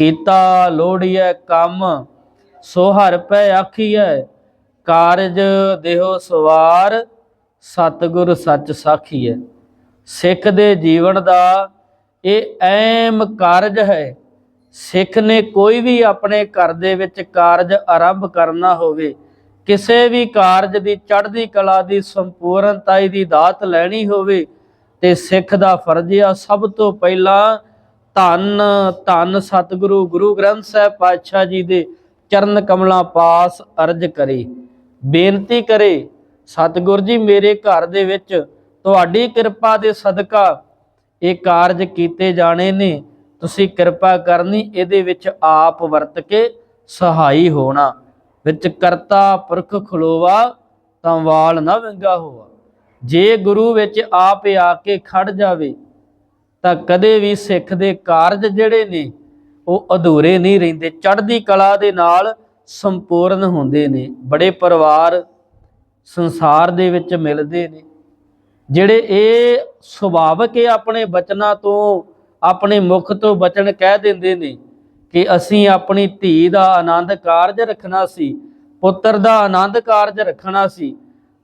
ਕੀਤਾ ਲੋੜੀਐ ਕੰਮ, ਸੋ ਹਰ ਪੈ ਆਖੀਐ, ਕਾਰਜ ਦੇਹੋ ਸਵਾਰ, ਸਤਿਗੁਰ ਸੱਚ ਸਾਖੀਐ। ਸਿੱਖ ਦੇ ਜੀਵਨ ਦਾ ਇਹ ਅਹਿਮ ਕਾਰਜ ਹੈ। ਸਿੱਖ ਨੇ ਕੋਈ ਵੀ ਆਪਣੇ ਘਰ ਦੇ ਵਿੱਚ ਕਾਰਜ ਆਰੰਭ ਕਰਨਾ ਹੋਵੇ, ਕਿਸੇ ਵੀ ਕਾਰਜ ਦੀ, ਚੜ੍ਹਦੀ ਕਲਾ ਦੀ, ਸੰਪੂਰਨਤਾਈ ਦੀ ਦਾਤ ਲੈਣੀ ਹੋਵੇ, ਤੇ ਸਿੱਖ ਦਾ ਫਰਜ਼ ਆ ਸਭ ਤੋਂ ਪਹਿਲਾਂ ਧੰਨ ਧੰਨ ਸਤਿਗੁਰੂ, ਗੁਰੂ ਗ੍ਰੰਥ ਸਾਹਿਬ ਪਾਤਸ਼ਾਹ ਜੀ ਦੇ ਚਰਨ ਕਮਲਾਂ ਪਾਸ ਅਰਜ ਕਰੇ, ਬੇਨਤੀ ਕਰੇ, ਸਤਿਗੁਰ ਜੀ ਮੇਰੇ ਘਰ ਦੇ ਵਿੱਚ ਤੁਹਾਡੀ ਕਿਰਪਾ ਦੇ ਸਦਕਾ ਇਹ ਕਾਰਜ ਕੀਤੇ ਜਾਣੇ ਨੇ, ਤੁਸੀਂ ਕਿਰਪਾ ਕਰਨੀ, ਇਹਦੇ ਵਿੱਚ ਆਪ ਵਰਤ ਕੇ ਸਹਾਈ ਹੋਣਾ। ਵਿੱਚ ਕਰਤਾ, ਪੁਰਖ ਖਲੋਵਾ, ਤਾਂ ਵਾਲ ਨਾ ਵਿੰਗਾ ਹੋਵਾ ਜੇ ਗੁਰੂ ਵਿੱਚ ਆਪ ਆ ਕੇ ਖੜ ਜਾਵੇ ਤਾਂ ਕਦੇ ਵੀ ਸਿੱਖ ਦੇ ਕਾਰਜ ਜਿਹੜੇ ਨੇ, ਉਹ ਅਧੂਰੇ ਨਹੀਂ ਰਹਿੰਦੇ। ਚੜ੍ਹਦੀ ਕਲਾ ਦੇ ਨਾਲ ਸੰਪੂਰਨ ਹੁੰਦੇ ਨੇ। ਬੜੇ ਪਰਿਵਾਰ ਸੰਸਾਰ ਦੇ ਵਿੱਚ ਮਿਲਦੇ ਨੇ। ਜਿਹੜੇ ਇਹ ਸੁਭਾਵਕ ਹੈ ਆਪਣੇ ਬਚਨਾਂ ਤੋਂ, ਆਪਣੇ ਮੁਖ ਤੋਂ ਬਚਨ ਕਹਿ ਦਿੰਦੇ ਨੇ ਕਿ ਅਸੀਂ ਆਪਣੀ ਧੀ ਦਾ ਆਨੰਦ ਕਾਰਜ ਰੱਖਣਾ ਸੀ, ਪੁੱਤਰ ਦਾ ਆਨੰਦ ਕਾਰਜ ਰੱਖਣਾ ਸੀ,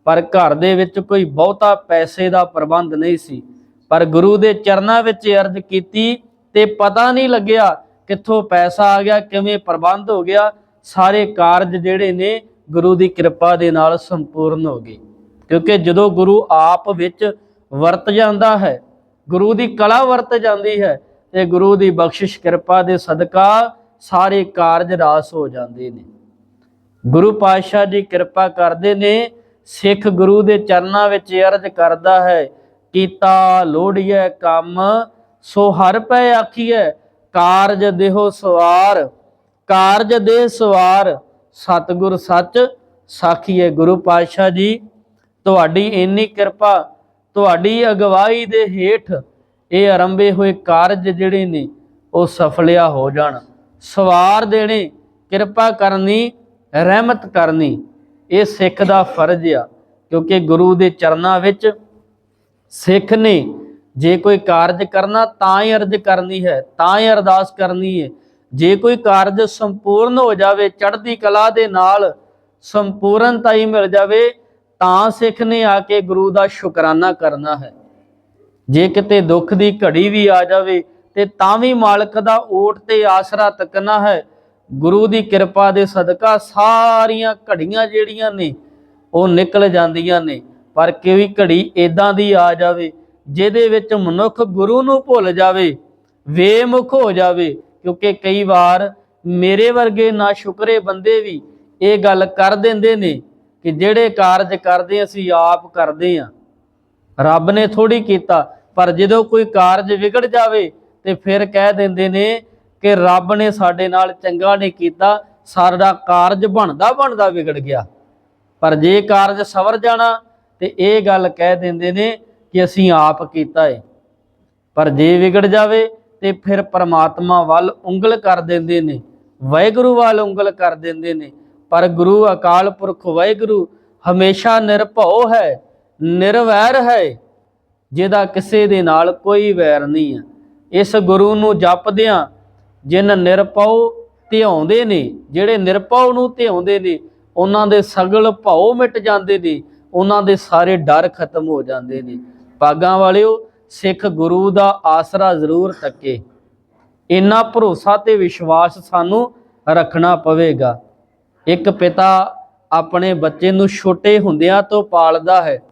ਪਰ ਘਰ ਦੇ ਵਿੱਚ ਕੋਈ ਬਹੁਤਾ ਪੈਸੇ ਦਾ ਪ੍ਰਬੰਧ ਨਹੀਂ ਸੀ। ਪਰ ਗੁਰੂ ਦੇ ਚਰਨਾਂ ਵਿੱਚ ਅਰਜ਼ ਕੀਤੀ ਤੇ ਪਤਾ ਨਹੀਂ ਲੱਗਿਆ ਕਿੱਥੋਂ ਪੈਸਾ ਆ ਗਿਆ, ਕਿਵੇਂ ਪ੍ਰਬੰਧ ਹੋ ਗਿਆ, ਸਾਰੇ ਕਾਰਜ ਜਿਹੜੇ ਨੇ ਗੁਰੂ ਦੀ ਕਿਰਪਾ ਦੇ ਨਾਲ ਸੰਪੂਰਨ ਹੋ ਗਏ। ਕਿਉਂਕਿ ਜਦੋਂ ਗੁਰੂ ਆਪ ਵਿੱਚ ਵਰਤ ਜਾਂਦਾ ਹੈ, ਗੁਰੂ ਦੀ ਕਲਾ ਵਰਤ ਜਾਂਦੀ ਹੈ ਤੇ ਗੁਰੂ ਦੀ ਬਖਸ਼ਿਸ਼ ਕਿਰਪਾ ਦੇ ਸਦਕਾ ਸਾਰੇ ਕਾਰਜ ਰਾਸ ਹੋ ਜਾਂਦੇ ਨੇ। ਗੁਰੂ ਪਾਤਸ਼ਾਹ ਜੀ ਕਿਰਪਾ ਕਰਦੇ ਨੇ, ਸਿੱਖ ਗੁਰੂ ਦੇ ਚਰਨਾਂ ਵਿੱਚ ਅਰਜ਼ ਕਰਦਾ ਹੈ ਕੀਤਾ ਲੋੜੀਐ ਕੰਮ, ਸੋ ਹਰ ਪੈ ਆਖੀਐ, ਕਾਰਜ ਦੇਹੋ ਸਵਾਰ, ਕਾਰਜ ਦੇ ਸਵਾਰ, ਸਤਿਗੁਰ ਸੱਚ ਸਾਖੀਏ ਗੁਰੂ ਪਾਤਸ਼ਾਹ ਜੀ। ਤੁਹਾਡੀ ਇੰਨੀ ਕਿਰਪਾ, ਤੁਹਾਡੀ ਅਗਵਾਈ ਦੇ ਹੇਠ ਇਹ ਆਰੰਭੇ ਹੋਏ ਕਾਰਜ ਜਿਹੜੇ ਨੇ, ਉਹ ਸਫਲਿਆ ਹੋ ਜਾਣ। ਸਵਾਰ ਦੇਣੇ, ਕਿਰਪਾ ਕਰਨੀ, ਰਹਿਮਤ ਕਰਨੀ, ਇਹ ਸਿੱਖ ਦਾ ਫਰਜ਼ ਆ, ਕਿਉਂਕਿ ਗੁਰੂ ਦੇ ਚਰਨਾਂ ਵਿੱਚ ਸਿੱਖ ਨੇ ਜੇ ਕੋਈ ਕਾਰਜ ਕਰਨਾ ਤਾਂ ਹੀ ਅਰਜ਼ ਕਰਨੀ ਹੈ, ਤਾਂ ਹੀ ਅਰਦਾਸ ਕਰਨੀ ਹੈ। ਜੇ ਕੋਈ ਕਾਰਜ ਸੰਪੂਰਨ ਹੋ ਜਾਵੇ, ਚੜ੍ਹਦੀ ਕਲਾ ਦੇ ਨਾਲ ਸੰਪੂਰਨਤਾ ਹੀ ਮਿਲ ਜਾਵੇ, ਤਾਂ ਸਿੱਖ ਨੇ ਆ ਕੇ ਗੁਰੂ ਦਾ ਸ਼ੁਕਰਾਨਾ ਕਰਨਾ ਹੈ। ਜੇ ਕਿਤੇ ਦੁੱਖ ਦੀ ਘੜੀ ਵੀ ਆ ਜਾਵੇ, ਤੇ ਤਾਂ ਵੀ ਮਾਲਕ ਦਾ ਓਟ ਤੇ ਆਸਰਾ ਤੱਕਣਾ ਹੈ। ਗੁਰੂ ਦੀ ਕਿਰਪਾ ਦੇ ਸਦਕਾ ਸਾਰੀਆਂ ਘੜੀਆਂ ਜਿਹੜੀਆਂ ਨੇ, ਉਹ ਨਿਕਲ ਜਾਂਦੀਆਂ ਨੇ। ਪਰ ਕੋਈ ਘੜੀ ਇਦਾਂ ਦੀ ਆ ਜਾਵੇ, ਜਿਹਦੇ ਵਿੱਚ ਮਨੁੱਖ ਗੁਰੂ ਨੂੰ ਭੁੱਲ ਜਾਵੇ ਵੇਮੁਖ ਹੋ ਜਾਵੇ, ਕਿਉਂਕਿ ਕਈ ਵਾਰ ਮੇਰੇ ਵਰਗੇ ਨਾ ਸ਼ੁਕਰੇ ਬੰਦੇ ਵੀ ਇਹ ਗੱਲ ਕਰ ਦਿੰਦੇ ਨੇ ਕਿ ਜਿਹੜੇ ਕਾਰਜ ਕਰਦੇ ਅਸੀਂ ਆਪ ਕਰਦੇ ਆ ਰੱਬ ਨੇ ਥੋੜੀ ਕੀਤਾ, ਪਰ ਜਦੋਂ ਕੋਈ ਕਾਰਜ ਵਿਗੜ ਜਾਵੇ ਤੇ ਫਿਰ ਕਹਿ ਦਿੰਦੇ ਨੇ ਕਿ ਰੱਬ ਨੇ ਸਾਡੇ ਨਾਲ ਚੰਗਾ ਨਹੀਂ ਕੀਤਾ, ਸਾਡਾ ਕਾਰਜ ਬਣਦਾ ਬਣਦਾ ਵਿਗੜ ਗਿਆ। ਪਰ ਜੇ ਕਾਰਜ ਸਵਰ ਜਾਣਾ ਤੇ ਇਹ ਗੱਲ ਕਹਿ ਦਿੰਦੇ ਨੇ ਕਿ ਅਸੀਂ ਆਪ ਕੀਤਾ ਏ। ਪਰ ਜੇ ਵਿਗੜ ਜਾਵੇ ਤੇ ਫਿਰ ਪਰਮਾਤਮਾ ਵੱਲ ਉਂਗਲ ਕਰ ਦਿੰਦੇ ਨੇ, ਵਾਹਿਗੁਰੂ ਵੱਲ ਉਂਗਲ ਕਰ ਦਿੰਦੇ ਨੇ। ਪਰ ਗੁਰੂ ਅਕਾਲ ਪੁਰਖ ਵਾਹਿਗੁਰੂ ਹਮੇਸ਼ਾ ਨਿਰਭਉ ਹੈ, ਨਿਰਵੈਰ ਹੈ, ਜਿਹਦਾ ਕਿਸੇ ਦੇ ਨਾਲ ਕੋਈ ਵੈਰ ਨਹੀਂ ਹੈ। ਇਸ ਗੁਰੂ ਨੂੰ ਜਪਦਿਆਂ ਜਿਨ ਨਿਰਭਉ ਧਿਆਉਂਦੇ ਨੇ, ਜਿਹੜੇ ਨਿਰਭਉ ਨੂੰ ਧਿਆਉਂਦੇ ਨੇ, ਉਹਨਾਂ ਦੇ ਸਗਲ ਭਉ ਮਿਟ ਜਾਂਦੇ ਨੇ। ਉਹਨਾਂ ਦੇ ਸਾਰੇ ਡਰ ਖਤਮ ਹੋ ਜਾਂਦੇ ਨੇ। ਪਾਗਾਂ ਵਾਲਿਓ, ਸਿੱਖ ਗੁਰੂ ਦਾ ਆਸਰਾ ਜ਼ਰੂਰ ਤੱਕੇ। ਇੰਨਾ ਭਰੋਸਾ ਤੇ ਵਿਸ਼ਵਾਸ ਸਾਨੂੰ ਰੱਖਣਾ ਪਵੇਗਾ। ਇੱਕ ਪਿਤਾ ਆਪਣੇ ਬੱਚੇ ਨੂੰ ਛੋਟੇ ਹੁੰਦਿਆਂ ਤੋਂ ਪਾਲਦਾ ਹੈ।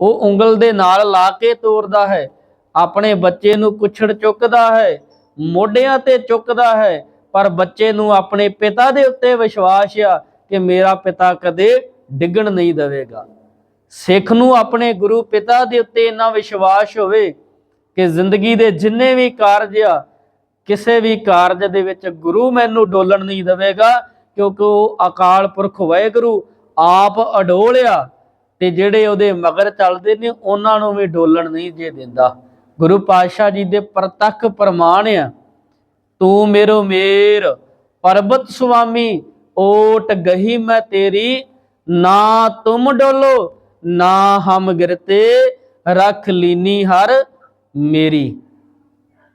ਉਹ ਉਂਗਲ ਦੇ ਨਾਲ ਲਾ ਕੇ ਤੋਰਦਾ ਹੈ। ਆਪਣੇ ਬੱਚੇ ਨੂੰ ਕੁਛੜ ਚੁੱਕਦਾ ਹੈ। ਮੋਢਿਆਂ ਤੇ ਚੁੱਕਦਾ ਹੈ। ਪਰ ਬੱਚੇ ਨੂੰ ਆਪਣੇ ਪਿਤਾ ਦੇ ਉੱਤੇ ਵਿਸ਼ਵਾਸ ਆ ਕਿ ਮੇਰਾ ਪਿਤਾ ਕਦੇ ਡਿੱਗਣ ਨਹੀਂ ਦੇਵੇਗਾ। ਸਿੱਖ ਨੂੰ ਆਪਣੇ ਗੁਰੂ ਪਿਤਾ ਦੇ ਉੱਤੇ ਇੰਨਾ ਵਿਸ਼ਵਾਸ ਹੋਵੇ ਕਿ ਜ਼ਿੰਦਗੀ ਦੇ ਜਿੰਨੇ ਵੀ ਕਾਰਜ ਆ, ਕਿਸੇ ਵੀ ਕਾਰਜ ਦੇ ਵਿੱਚ ਗੁਰੂ ਮੈਨੂੰ ਡੋਲਣ ਨਹੀਂ ਦੇਵੇਗਾ, ਕਿਉਂਕਿ ਉਹ ਅਕਾਲ ਪੁਰਖ ਵਾਹਿਗੁਰੂ ਆਪ ਅਡੋਲਿਆ ਤੇ ਜਿਹੜੇ ਉਹਦੇ ਮਗਰ ਚੱਲਦੇ ਨੇ, ਉਹਨਾਂ ਨੂੰ ਵੀ ਡੋਲਣ ਨਹੀਂ ਜੇ ਦਿੰਦਾ। ਗੁਰੂ ਪਾਤਸ਼ਾਹ ਜੀ ਦੇ ਪ੍ਰਤੱਖ ਪ੍ਰਮਾਣ ਆ, ਤੂੰ ਮੇਰੋ ਮੇਰ, ਪਰਬਤ ਸੁਆਮੀ, ਓਟ ਗਹੀ ਮੈਂ ਤੇਰੀ, ਨਾ ਤੁਮ ਡੋਲੋ ਨਾ ਹਮ ਗਿਰਤੇ ਰੱਖ ਲੀਨੀ ਹਰ ਮੇਰੀ।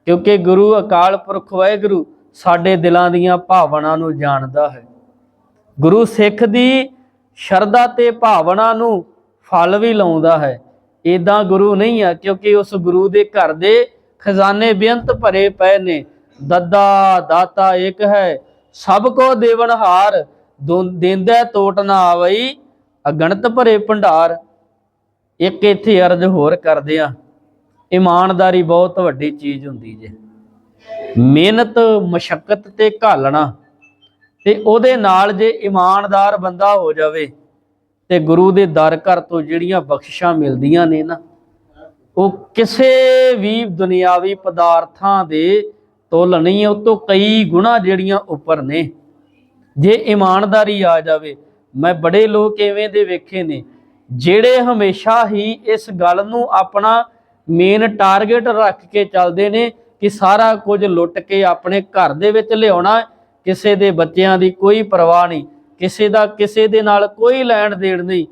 ਕਿਉਂਕਿ ਗੁਰੂ ਅਕਾਲ ਪੁਰਖ ਵਾਹਿਗੁਰੂ ਸਾਡੇ ਦਿਲਾਂ ਦੀਆਂ ਭਾਵਨਾ ਨੂੰ ਜਾਣਦਾ ਹੈ। ਗੁਰੂ ਸਿੱਖ ਦੀ ਸ਼ਰਧਾ ਤੇ ਭਾਵਨਾ ਨੂੰ ਫਲ ਵੀ ਲਾਉਂਦਾ ਹੈ। ਇਦਾਂ ਗੁਰੂ ਨਹੀਂ ਆ, ਕਿਉਂਕਿ ਉਸ ਗੁਰੂ ਦੇ ਘਰ ਦੇ ਖਜ਼ਾਨੇ ਬੇਅੰਤ ਭਰੇ ਪਏ ਨੇ। ਦੱਦਾ ਦਾਤਾ ਇੱਕ ਹੈ, ਸਭ ਕੋ ਦੇਵਨਹਾਰ, ਦੋ- ਟੋਟ ਨਾ ਆਵਈ ਅਗਣਤ ਭਰੇ ਭੰਡਾਰ, ਇੱਕ ਇੱਥੇ ਅਰਜ਼ ਹੋਰ ਕਰਦੇ ਆ ਇਮਾਨਦਾਰੀ ਬਹੁਤ ਵੱਡੀ ਚੀਜ਼ ਹੁੰਦੀ ਜੇ। ਮਿਹਨਤ, ਮਸ਼ਕਤ ਤੇ ਘਾਲਣਾ, ਤੇ ਉਹਦੇ ਨਾਲ ਜੇ ਇਮਾਨਦਾਰ ਬੰਦਾ ਹੋ ਜਾਵੇ, ਤੇ ਗੁਰੂ ਦੇ ਦਰ ਘਰ ਤੋਂ ਜਿਹੜੀਆਂ ਬਖਸ਼ਿਸ਼ਾਂ ਮਿਲਦੀਆਂ ਨੇ ਨਾ, ਉਹ ਕਿਸੇ ਵੀ ਦੁਨਿਆਵੀ ਪਦਾਰਥਾਂ ਦੇ ਤੁਲ ਨਹੀਂ, ਉਹ ਤੋਂ ਕਈ ਗੁਣਾ ਜਿਹੜੀਆਂ ਉੱਪਰ ਨੇ। ਜੇ ਇਮਾਨਦਾਰੀ ਆ ਜਾਵੇ ਮੈਂ ਬੜੇ ਲੋਕ ਐਵੇਂ ਦੇ ਵੇਖੇ ਨੇ, ਜਿਹੜੇ ਹਮੇਸ਼ਾ ਹੀ ਇਸ ਗੱਲ ਨੂੰ ਆਪਣਾ ਮੇਨ ਟਾਰਗੇਟ ਰੱਖ ਕੇ ਚੱਲਦੇ ਨੇ ਕਿ ਸਾਰਾ ਕੁਝ ਲੁੱਟ ਕੇ ਆਪਣੇ ਘਰ ਦੇ ਵਿੱਚ ਲਿਆਉਣਾ, ਕਿਸੇ ਦੇ ਬੱਚਿਆਂ ਦੀ ਕੋਈ ਪਰਵਾਹ ਨਹੀਂ, ਕਿਸੇ ਦਾ ਕਿਸੇ ਦੇ ਨਾਲ ਕੋਈ ਲੈਣ ਦੇਣ ਨਹੀਂ।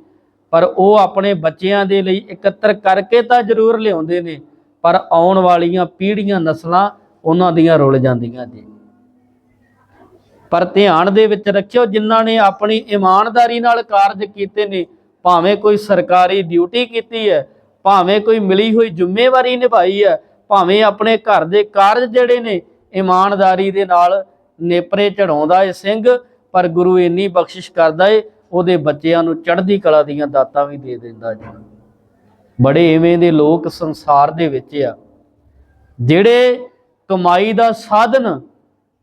ਪਰ ਉਹ ਆਪਣੇ ਬੱਚਿਆਂ ਦੇ ਲਈ ਇਕੱਤਰ ਕਰਕੇ ਤਾਂ ਜ਼ਰੂਰ ਲਿਆਉਂਦੇ ਨੇ, ਪਰ ਆਉਣ ਵਾਲੀਆਂ ਪੀੜ੍ਹੀਆਂ ਨਸਲਾਂ ਉਹਨਾਂ ਦੀਆਂ ਰੁਲ ਜਾਂਦੀਆਂ ਜੀ ਪਰ ਧਿਆਨ ਦੇ ਵਿੱਚ ਰੱਖਿਓ, ਜਿਨ੍ਹਾਂ ਨੇ ਆਪਣੀ ਇਮਾਨਦਾਰੀ ਨਾਲ ਕਾਰਜ ਕੀਤੇ ਨੇ, ਭਾਵੇਂ ਕੋਈ ਸਰਕਾਰੀ ਡਿਊਟੀ ਕੀਤੀ ਹੈ, ਭਾਵੇਂ ਕੋਈ ਮਿਲੀ ਹੋਈ ਜ਼ਿੰਮੇਵਾਰੀ ਨਿਭਾਈ ਹੈ, ਭਾਵੇਂ ਆਪਣੇ ਘਰ ਦੇ ਕਾਰਜ ਜਿਹੜੇ ਨੇ, ਇਮਾਨਦਾਰੀ ਦੇ ਨਾਲ ਨੇਪਰੇ ਚੜਾਉਂਦਾ ਏ ਸਿੰਘ, ਪਰ ਗੁਰੂ ਇੰਨੀ ਬਖਸ਼ਿਸ਼ ਕਰਦਾ ਏ, ਉਹਦੇ ਬੱਚਿਆਂ ਨੂੰ ਚੜ੍ਹਦੀ ਕਲਾ ਦੀਆਂ ਦਾਤਾਂ ਵੀ ਦੇ ਦਿੰਦਾ ਜੀ। ਬੜੇ ਐਵੇਂ ਦੇ ਲੋਕ ਸੰਸਾਰ ਦੇ ਵਿੱਚ ਆ, ਜਿਹੜੇ ਕਮਾਈ ਦਾ ਸਾਧਨ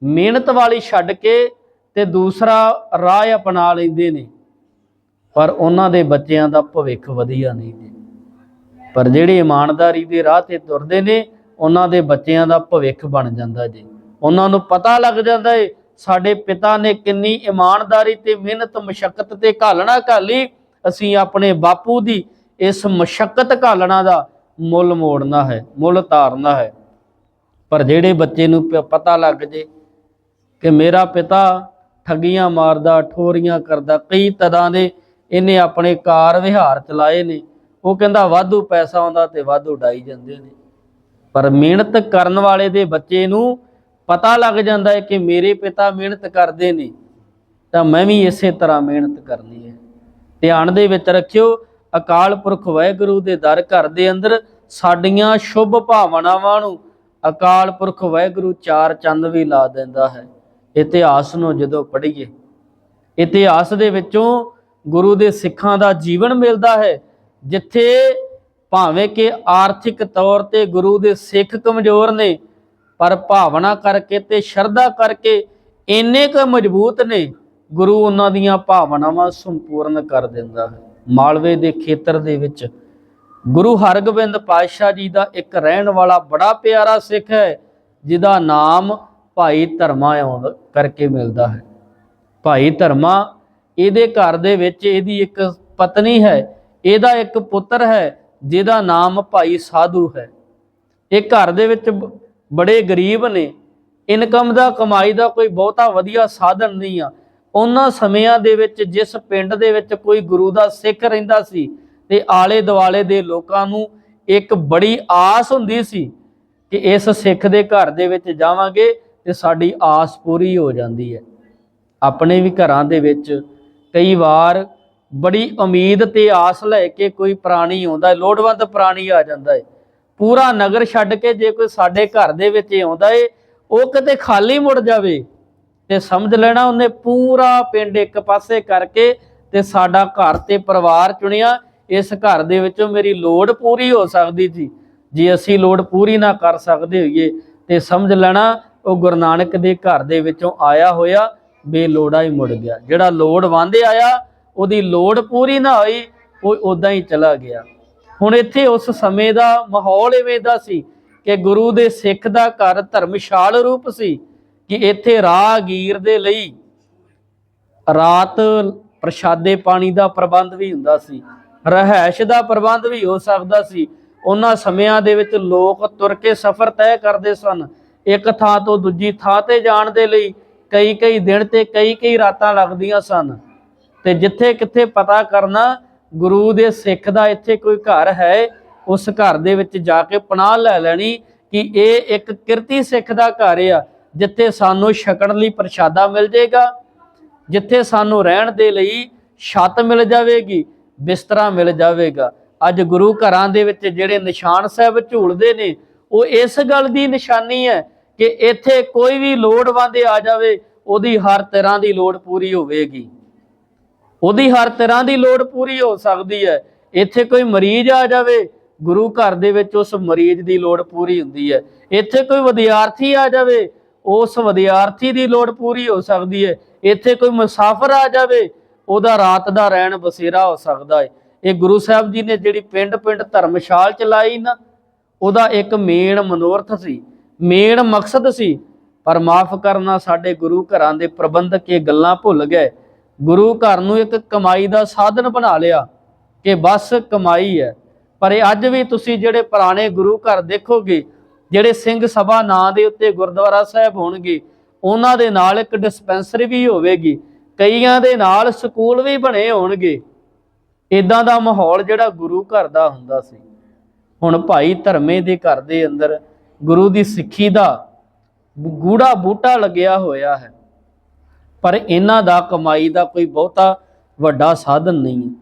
ਮਿਹਨਤ ਵਾਲੀ ਛੱਡ ਕੇ ਤੇ ਦੂਸਰਾ ਰਾਹ ਅਪਣਾ ਲੈਂਦੇ ਨੇ। ਪਰ ਉਹਨਾਂ ਦੇ ਬੱਚਿਆਂ ਦਾ ਭਵਿੱਖ ਵਧੀਆ ਨਹੀਂ ਜੀ। ਪਰ ਜਿਹੜੇ ਇਮਾਨਦਾਰੀ ਦੇ ਰਾਹ ਤੇ ਤੁਰਦੇ ਨੇ, ਉਹਨਾਂ ਦੇ ਬੱਚਿਆਂ ਦਾ ਭਵਿੱਖ ਬਣ ਜਾਂਦਾ ਜੀ। ਉਹਨਾਂ ਨੂੰ ਪਤਾ ਲੱਗ ਜਾਂਦਾ ਏ, ਸਾਡੇ ਪਿਤਾ ਨੇ ਕਿੰਨੀ ਇਮਾਨਦਾਰੀ ਤੇ ਮਿਹਨਤ, ਮਸ਼ਕਤ ਤੇ ਘਾਲਣਾ ਘਾਲੀ, ਅਸੀਂ ਆਪਣੇ ਬਾਪੂ ਦੀ ਇਸ ਮਸ਼ਕਤ ਘਾਲਣਾ ਦਾ ਮੁੱਲ ਮੋੜਨਾ ਹੈ, ਮੁੱਲ ਤਾਰਨਾ ਹੈ। ਪਰ ਜਿਹੜੇ ਬੱਚੇ ਨੂੰ ਪਤਾ ਲੱਗ ਜੇ ਕਿ ਮੇਰਾ ਪਿਤਾ ਠੱਗੀਆਂ ਮਾਰਦਾ, ਠੋਰੀਆਂ ਕਰਦਾ, ਕਈ ਤਰ੍ਹਾਂ ਦੇ ਇਹਨੇ ਆਪਣੇ ਕਾਰ ਵਿਹਾਰ ਚਲਾਏ ਨੇ। ਉਹ ਕਹਿੰਦਾ ਵਾਧੂ ਪੈਸਾ ਆਉਂਦਾ ਤੇ ਵਾਧੂ ਡਾਈ ਜਾਂਦੇ ਨੇ। ਪਰ ਮਿਹਨਤ ਕਰਨ ਵਾਲੇ ਦੇ ਬੱਚੇ ਨੂੰ ਪਤਾ ਲੱਗ ਜਾਂਦਾ ਹੈ ਕਿ ਮੇਰੇ ਪਿਤਾ ਮਿਹਨਤ ਕਰਦੇ ਨੇ, ਤਾਂ ਮੈਂ ਵੀ ਇਸੇ ਤਰ੍ਹਾਂ ਮਿਹਨਤ ਕਰਨੀ ਹੈ। ਧਿਆਨ ਦੇ ਵਿੱਚ ਰੱਖਿਓ, ਅਕਾਲ ਪੁਰਖ ਵਾਹਿਗੁਰੂ ਦੇ ਦਰ ਘਰ ਦੇ ਅੰਦਰ ਸਾਡੀਆਂ ਸ਼ੁਭ ਭਾਵਨਾਵਾਂ ਨੂੰ ਅਕਾਲ ਪੁਰਖ ਵਾਹਿਗੁਰੂ ਚਾਰ ਚੰਦ ਵੀ ਲਾ ਦਿੰਦਾ ਹੈ। ਇਤਿਹਾਸ ਨੂੰ ਜਦੋਂ ਪੜ੍ਹੀਏ, ਇਤਿਹਾਸ ਦੇ ਵਿੱਚੋਂ ਗੁਰੂ ਦੇ ਸਿੱਖਾਂ ਦਾ ਜੀਵਨ ਮਿਲਦਾ ਹੈ, ਜਿੱਥੇ ਭਾਵੇਂ ਕਿ ਆਰਥਿਕ ਤੌਰ ਤੇ ਗੁਰੂ ਦੇ ਸਿੱਖ ਕਮਜ਼ੋਰ ਨੇ, ਪਰ ਭਾਵਨਾ ਕਰਕੇ ਤੇ ਸ਼ਰਧਾ ਕਰਕੇ ਇੰਨੇ ਕੁ ਮਜ਼ਬੂਤ ਨੇ, ਗੁਰੂ ਉਹਨਾਂ ਦੀਆਂ ਭਾਵਨਾਵਾਂ ਸੰਪੂਰਨ ਕਰ ਦਿੰਦਾ ਹੈ। ਮਾਲਵੇ ਦੇ ਖੇਤਰ ਦੇ ਵਿੱਚ ਗੁਰੂ ਹਰਗੋਬਿੰਦ ਪਾਤਸ਼ਾਹ ਜੀ ਦਾ ਇੱਕ ਰਹਿਣ ਵਾਲਾ ਬੜਾ ਪਿਆਰਾ ਸਿੱਖ ਹੈ, ਜਿਹਦਾ ਨਾਮ ਭਾਈ ਧਰਮਾ ਆਉਂਦਾ ਕਰਕੇ ਮਿਲਦਾ ਹੈ। ਭਾਈ ਧਰਮਾ ਇਹਦੇ ਘਰ ਦੇ ਵਿੱਚ ਇਹਦੀ ਇੱਕ ਪਤਨੀ ਹੈ, ਇਹਦਾ ਇੱਕ ਪੁੱਤਰ ਹੈ, ਜਿਹਦਾ ਨਾਮ ਭਾਈ ਸਾਧੂ ਹੈ। ਇਹ ਘਰ ਦੇ ਵਿੱਚ ਬੜੇ ਗਰੀਬ ਨੇ। ਇਨਕਮ ਦਾ, ਕਮਾਈ ਦਾ ਕੋਈ ਬਹੁਤਾ ਵਧੀਆ ਸਾਧਨ ਨਹੀਂ ਆ। ਉਹਨਾਂ ਸਮਿਆਂ ਦੇ ਵਿੱਚ ਜਿਸ ਪਿੰਡ ਦੇ ਵਿੱਚ ਕੋਈ ਗੁਰੂ ਦਾ ਸਿੱਖ ਰਹਿੰਦਾ ਸੀ ਤੇ ਆਲੇ ਦੁਆਲੇ ਦੇ ਲੋਕਾਂ ਨੂੰ ਇੱਕ ਬੜੀ ਆਸ ਹੁੰਦੀ ਸੀ ਕਿ ਇਸ ਸਿੱਖ ਦੇ ਘਰ ਦੇ ਵਿੱਚ ਜਾਵਾਂਗੇ ਤੇ ਸਾਡੀ ਆਸ ਪੂਰੀ ਹੋ ਜਾਂਦੀ ਹੈ। ਆਪਣੇ ਵੀ ਘਰਾਂ ਦੇ ਵਿੱਚ ਕਈ ਵਾਰ ਬੜੀ ਉਮੀਦ ਤੇ ਆਸ ਲੈ ਕੇ ਕੋਈ ਪ੍ਰਾਣੀ ਆਉਂਦਾ, ਲੋੜਵੰਦ ਪ੍ਰਾਣੀ ਆ ਜਾਂਦਾ ਹੈ ਪੂਰਾ ਨਗਰ ਛੱਡ ਕੇ ਜੇ ਕੋਈ ਸਾਡੇ ਘਰ ਦੇ ਵਿੱਚ ਆਉਂਦਾ ਏ, ਉਹ ਕਿਤੇ ਖਾਲੀ ਮੁੜ ਜਾਵੇ ਤੇ ਸਮਝ ਲੈਣਾ ਉਹਨੇ ਪੂਰਾ ਪਿੰਡ ਇੱਕ ਪਾਸੇ ਕਰਕੇ ਤੇ ਸਾਡਾ ਘਰ ਤੇ ਪਰਿਵਾਰ ਚੁਣਿਆ, ਇਸ ਘਰ ਦੇ ਵਿੱਚੋਂ ਮੇਰੀ ਲੋੜ ਪੂਰੀ ਹੋ ਸਕਦੀ ਸੀ ਜੇ ਅਸੀਂ ਲੋੜ ਪੂਰੀ ਨਾ ਕਰ ਸਕਦੇ ਹੋਈਏ ਤੇ ਸਮਝ ਲੈਣਾ ਉਹ ਗੁਰੂ ਨਾਨਕ ਦੇ ਘਰ ਦੇ ਵਿੱਚੋਂ ਆਇਆ ਹੋਇਆ ਬੇਲੋੜਾ ਹੀ ਮੁੜ ਗਿਆ। ਜਿਹੜਾ ਲੋੜ ਵਾਂਦੇ ਆਇਆ, ਉਹਦੀ ਲੋੜ ਪੂਰੀ ਨਾ ਹੋਈ, ਉਹ ਉਦਾਂ ਹੀ ਚਲਾ ਗਿਆ। ਹੁਣ ਇੱਥੇ ਉਸ ਸਮੇਂ ਦਾ ਮਾਹੌਲ ਇਵੇਂ ਦਾ ਸੀ ਕਿ ਗੁਰੂ ਦੇ ਸਿੱਖ ਦਾ ਘਰ ਧਰਮਸ਼ਾਲ ਰੂਪ ਸੀ ਕਿ ਇੱਥੇ ਰਾਹਗੀਰ ਦੇ ਲਈ ਰਾਤ ਪ੍ਰਸ਼ਾਦੇ ਪਾਣੀ ਦਾ ਪ੍ਰਬੰਧ ਵੀ ਹੁੰਦਾ ਸੀ, ਰਹਿائش ਦਾ ਪ੍ਰਬੰਧ ਵੀ ਹੋ ਸਕਦਾ ਸੀ। ਉਹਨਾਂ ਸਮਿਆਂ ਦੇ ਵਿੱਚ ਲੋਕ ਤੁਰ ਕੇ ਸਫ਼ਰ ਤੈਅ ਕਰਦੇ ਸਨ। ਇੱਕ ਥਾਂ ਤੋਂ ਦੂਜੀ ਥਾਂ ਤੇ ਜਾਣ ਦੇ ਲਈ ਕਈ ਕਈ ਦਿਨ ਤੇ ਕਈ ਕਈ ਰਾਤਾਂ ਲੱਗਦੀਆਂ ਸਨ। ਤੇ ਜਿੱਥੇ ਕਿੱਥੇ ਪਤਾ ਕਰਨਾ, ਗੁਰੂ ਦੇ ਸਿੱਖ ਦਾ ਇੱਥੇ ਕੋਈ ਘਰ ਹੈ, ਉਸ ਘਰ ਦੇ ਵਿੱਚ ਜਾ ਕੇ ਪਨਾਹ ਲੈ ਲੈਣੀ ਕਿ ਇਹ ਇੱਕ ਕਿਰਤੀ ਸਿੱਖ ਦਾ ਘਰ ਆ, ਜਿੱਥੇ ਸਾਨੂੰ ਛਕਣ ਲਈ ਪ੍ਰਸ਼ਾਦਾ ਮਿਲ ਜਾਏਗਾ। ਜਿੱਥੇ ਸਾਨੂੰ ਰਹਿਣ ਦੇ ਲਈ ਛੱਤ ਮਿਲ ਜਾਵੇਗੀ, ਬਿਸਤਰਾ ਮਿਲ ਜਾਵੇਗਾ। ਅੱਜ ਗੁਰੂ ਘਰਾਂ ਦੇ ਵਿੱਚ ਜਿਹੜੇ ਨਿਸ਼ਾਨ ਸਾਹਿਬ ਝੂਲਦੇ ਨੇ ਉਹ ਇਸ ਗੱਲ ਦੀ ਨਿਸ਼ਾਨੀ ਹੈ ਕਿ ਇੱਥੇ ਕੋਈ ਵੀ ਲੋੜਵੰਦ ਆ ਜਾਵੇ, ਉਹਦੀ ਹਰ ਤਰ੍ਹਾਂ ਦੀ ਲੋੜ ਪੂਰੀ ਹੋਵੇਗੀ। ਉਹਦੀ ਹਰ ਤਰ੍ਹਾਂ ਦੀ ਲੋੜ ਪੂਰੀ ਹੋ ਸਕਦੀ ਹੈ। ਇੱਥੇ ਕੋਈ ਮਰੀਜ਼ ਆ ਜਾਵੇ, ਗੁਰੂ ਘਰ ਦੇ ਵਿੱਚ ਉਸ ਮਰੀਜ਼ ਦੀ ਲੋੜ ਪੂਰੀ ਹੁੰਦੀ ਹੈ। ਇੱਥੇ ਕੋਈ ਵਿਦਿਆਰਥੀ ਆ ਜਾਵੇ, ਉਸ ਵਿਦਿਆਰਥੀ ਦੀ ਲੋੜ ਪੂਰੀ ਹੋ ਸਕਦੀ ਹੈ। ਇੱਥੇ ਕੋਈ ਮੁਸਾਫਰ ਆ ਜਾਵੇ, ਉਹਦਾ ਰਾਤ ਦਾ ਰਹਿਣ ਬਸੇਰਾ ਹੋ ਸਕਦਾ ਹੈ। ਇਹ ਗੁਰੂ ਸਾਹਿਬ ਜੀ ਨੇ ਜਿਹੜੀ ਪਿੰਡ-ਪਿੰਡ ਧਰਮਸ਼ਾਲ ਚਲਾਈ ਨਾ ਉਹਦਾ ਇੱਕ ਮੇਨ ਮਨੋਰਥ ਸੀ, ਮੇਨ ਮਕਸਦ ਸੀ, ਪਰ ਮਾਫ ਕਰਨਾ ਸਾਡੇ ਗੁਰੂ ਘਰਾਂ ਦੇ ਪ੍ਰਬੰਧਕ ਇਹ ਗੱਲਾਂ ਭੁੱਲ ਗਏ। ਗੁਰੂ ਘਰ ਨੂੰ ਇੱਕ ਕਮਾਈ ਦਾ ਸਾਧਨ ਬਣਾ ਲਿਆ ਕਿ ਬਸ ਕਮਾਈ ਹੈ। ਪਰ ਇਹ ਅੱਜ ਵੀ ਤੁਸੀਂ ਜਿਹੜੇ ਪੁਰਾਣੇ ਗੁਰੂ ਘਰ ਦੇਖੋਗੇ, ਜਿਹੜੇ ਸਿੰਘ ਸਭਾ ਨਾਂ ਦੇ ਉੱਤੇ ਗੁਰਦੁਆਰਾ ਸਾਹਿਬ ਹੋਣਗੇ, ਉਹਨਾਂ ਦੇ ਨਾਲ ਇੱਕ ਡਿਸਪੈਂਸਰੀ ਵੀ ਹੋਵੇਗੀ, ਕਈਆਂ ਦੇ ਨਾਲ ਸਕੂਲ ਵੀ ਬਣੇ ਹੋਣਗੇ। ਇਦਾਂ ਦਾ ਮਾਹੌਲ ਜਿਹੜਾ ਗੁਰੂ ਘਰ ਦਾ ਹੁੰਦਾ ਸੀ। ਹੁਣ ਭਾਈ ਧਰਮੇ ਦੇ ਘਰ ਦੇ ਅੰਦਰ ਗੁਰੂ ਦੀ ਸਿੱਖੀ ਦਾ ਗੂੜਾ ਬੂਟਾ ਲੱਗਿਆ ਹੋਇਆ ਹੈ। ਪਰ ਇਹਨਾਂ ਦਾ ਕਮਾਈ ਦਾ ਕੋਈ ਬਹੁਤਾ ਵੱਡਾ ਸਾਧਨ ਨਹੀਂ। ਹੈ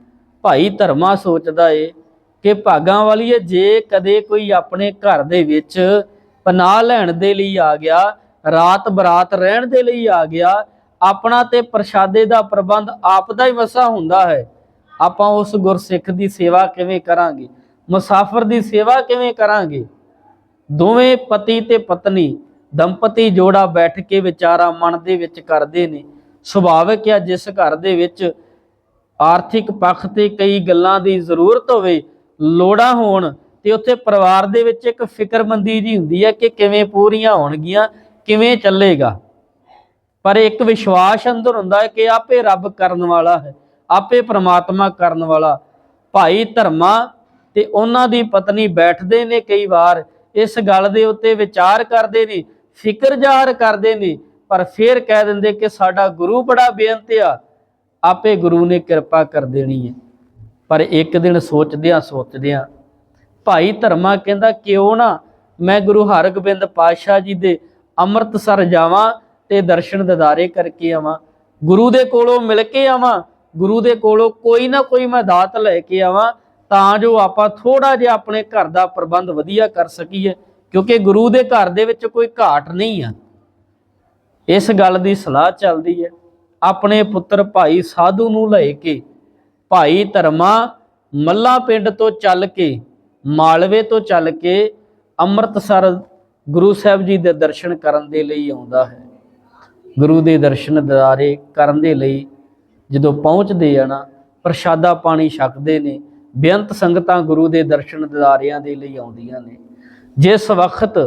ਭਾਈ ਧਰਮਾ ਸੋਚਦਾ ਏ ਕਿ ਭਾਗਾਂ ਵਾਲੀਏ ਜੇ ਕਦੇ ਕੋਈ ਆਪਣੇ ਘਰ ਦੇ ਵਿੱਚ ਪਨਾਹ ਲੈਣ ਦੇ ਲਈ ਆ ਗਿਆ, ਰਾਤ ਬਰਾਤ ਰਹਿਣ ਦੇ ਲਈ ਆ ਗਿਆ, ਆਪਣਾ ਤੇ ਪ੍ਰਸ਼ਾਦੇ ਦਾ ਪ੍ਰਬੰਧ ਆਪ ਦਾ ਹੀ ਵਸਾ ਹੁੰਦਾ ਹੈ। ਆਪਾਂ ਉਸ ਗੁਰਸਿੱਖ ਦੀ ਸੇਵਾ ਕਿਵੇਂ ਕਰਾਂਗੇ? ਮੁਸਾਫਰ ਦੀ ਸੇਵਾ ਕਿਵੇਂ ਕਰਾਂਗੇ? ਦੋਵੇਂ ਪਤੀ ਤੇ ਪਤਨੀ, ਦੰਪਤੀ ਜੋੜਾ ਬੈਠ ਕੇ ਵਿਚਾਰਾ ਮਨ ਦੇ ਵਿੱਚ ਕਰਦੇ ਨੇ। ਸੁਭਾਵਿਕ ਹੈ ਜਿਸ ਘਰ ਦੇ ਵਿੱਚ ਆਰਥਿਕ ਪੱਖ ਤੇ ਕਈ ਗੱਲਾਂ ਦੀ ਜ਼ਰੂਰਤ ਹੋਵੇ, ਲੋੜਾਂ ਹੋਣ ਤੇ ਉੱਥੇ ਪਰਿਵਾਰ ਦੇ ਵਿੱਚ ਇੱਕ ਫਿਕਰਮੰਦੀ ਜੀ ਹੁੰਦੀ ਹੈ ਕਿ ਕਿਵੇਂ ਪੂਰੀਆਂ ਹੋਣਗੀਆਂ, ਕਿਵੇਂ ਚੱਲੇਗਾ। ਪਰ ਇੱਕ ਵਿਸ਼ਵਾਸ ਅੰਦਰ ਹੁੰਦਾ ਹੈ ਕਿ ਆਪੇ ਰੱਬ ਕਰਨ ਵਾਲਾ ਹੈ, ਆਪੇ ਪ੍ਰਮਾਤਮਾ ਕਰਨ ਵਾਲਾ। ਭਾਈ ਧਰਮਾ ਤੇ ਉਹਨਾਂ ਦੀ ਪਤਨੀ ਬੈਠਦੇ ਨੇ ਕਈ ਵਾਰ, ਇਸ ਗੱਲ ਦੇ ਉੱਤੇ ਵਿਚਾਰ ਕਰਦੇ ਨੇ, ਫਿਕਰ ਜ਼ਾਹਰ ਕਰਦੇ ਨੇ, ਪਰ ਫਿਰ ਕਹਿ ਦਿੰਦੇ ਕਿ ਸਾਡਾ ਗੁਰੂ ਬੜਾ ਬੇਅੰਤ ਆ, ਆਪੇ ਗੁਰੂ ਨੇ ਕਿਰਪਾ ਕਰ ਦੇਣੀ ਹੈ। ਪਰ ਇੱਕ ਦਿਨ ਸੋਚਦਿਆਂ ਸੋਚਦਿਆਂ ਭਾਈ ਧਰਮਾ ਕਹਿੰਦਾ, ਕਿਉਂ ਨਾ ਮੈਂ ਗੁਰੂ ਹਰਗੋਬਿੰਦ ਪਾਤਸ਼ਾਹ ਜੀ ਦੇ ਅੰਮ੍ਰਿਤਸਰ ਜਾਵਾਂ ਤੇ ਦਰਸ਼ਨ ਦਿਦਾਰੇ ਕਰਕੇ ਆਵਾਂ। ਗੁਰੂ ਦੇ ਕੋਲੋਂ ਮਿਲ ਕੇ ਆਵਾਂ, ਗੁਰੂ ਦੇ ਕੋਲੋਂ ਕੋਈ ਨਾ ਕੋਈ ਮੈਂ ਦਾਤ ਲੈ ਕੇ ਆਵਾਂ ਤਾਂ ਜੋ ਆਪਾਂ ਥੋੜਾ ਜਿਹਾ ਆਪਣੇ ਘਰ ਦਾ ਪ੍ਰਬੰਧ ਵਧੀਆ ਕਰ ਸਕੀਏ, ਕਿਉਂਕਿ ਗੁਰੂ ਦੇ ਘਰ ਦੇ ਵਿੱਚ ਕੋਈ ਘਾਟ ਨਹੀਂ ਆ। ਇਸ ਗੱਲ ਦੀ ਸਲਾਹ ਚੱਲਦੀ ਹੈ। ਆਪਣੇ ਪੁੱਤਰ ਭਾਈ ਸਾਧੂ ਨੂੰ ਲੈ ਕੇ ਭਾਈ ਧਰਮਾ ਮੱਲਾ ਪਿੰਡ ਤੋਂ ਚੱਲ ਕੇ, ਮਾਲਵੇ ਤੋਂ ਚੱਲ ਕੇ ਅੰਮ੍ਰਿਤਸਰ ਗੁਰੂ ਸਾਹਿਬ ਜੀ ਦੇ ਦਰਸ਼ਨ ਕਰਨ ਦੇ ਲਈ ਆਉਂਦਾ ਹੈ। ਗੁਰੂ ਦੇ ਦਰਸ਼ਨ ਦਿਦਾਰੇ ਕਰਨ ਦੇ ਲਈ ਜਦੋਂ ਪਹੁੰਚਦੇ ਆ ਨਾ, ਪ੍ਰਸ਼ਾਦਾ ਪਾਣੀ ਛਕਦੇ ਨੇ ਬੇਅੰਤ ਸੰਗਤਾਂ ਗੁਰੂ ਦੇ ਦਰਸ਼ਨ ਦਿਦਾਰਿਆਂ ਦੇ ਲਈ ਆਉਂਦੀਆਂ ਨੇ। ਜਿਸ ਵਕਤ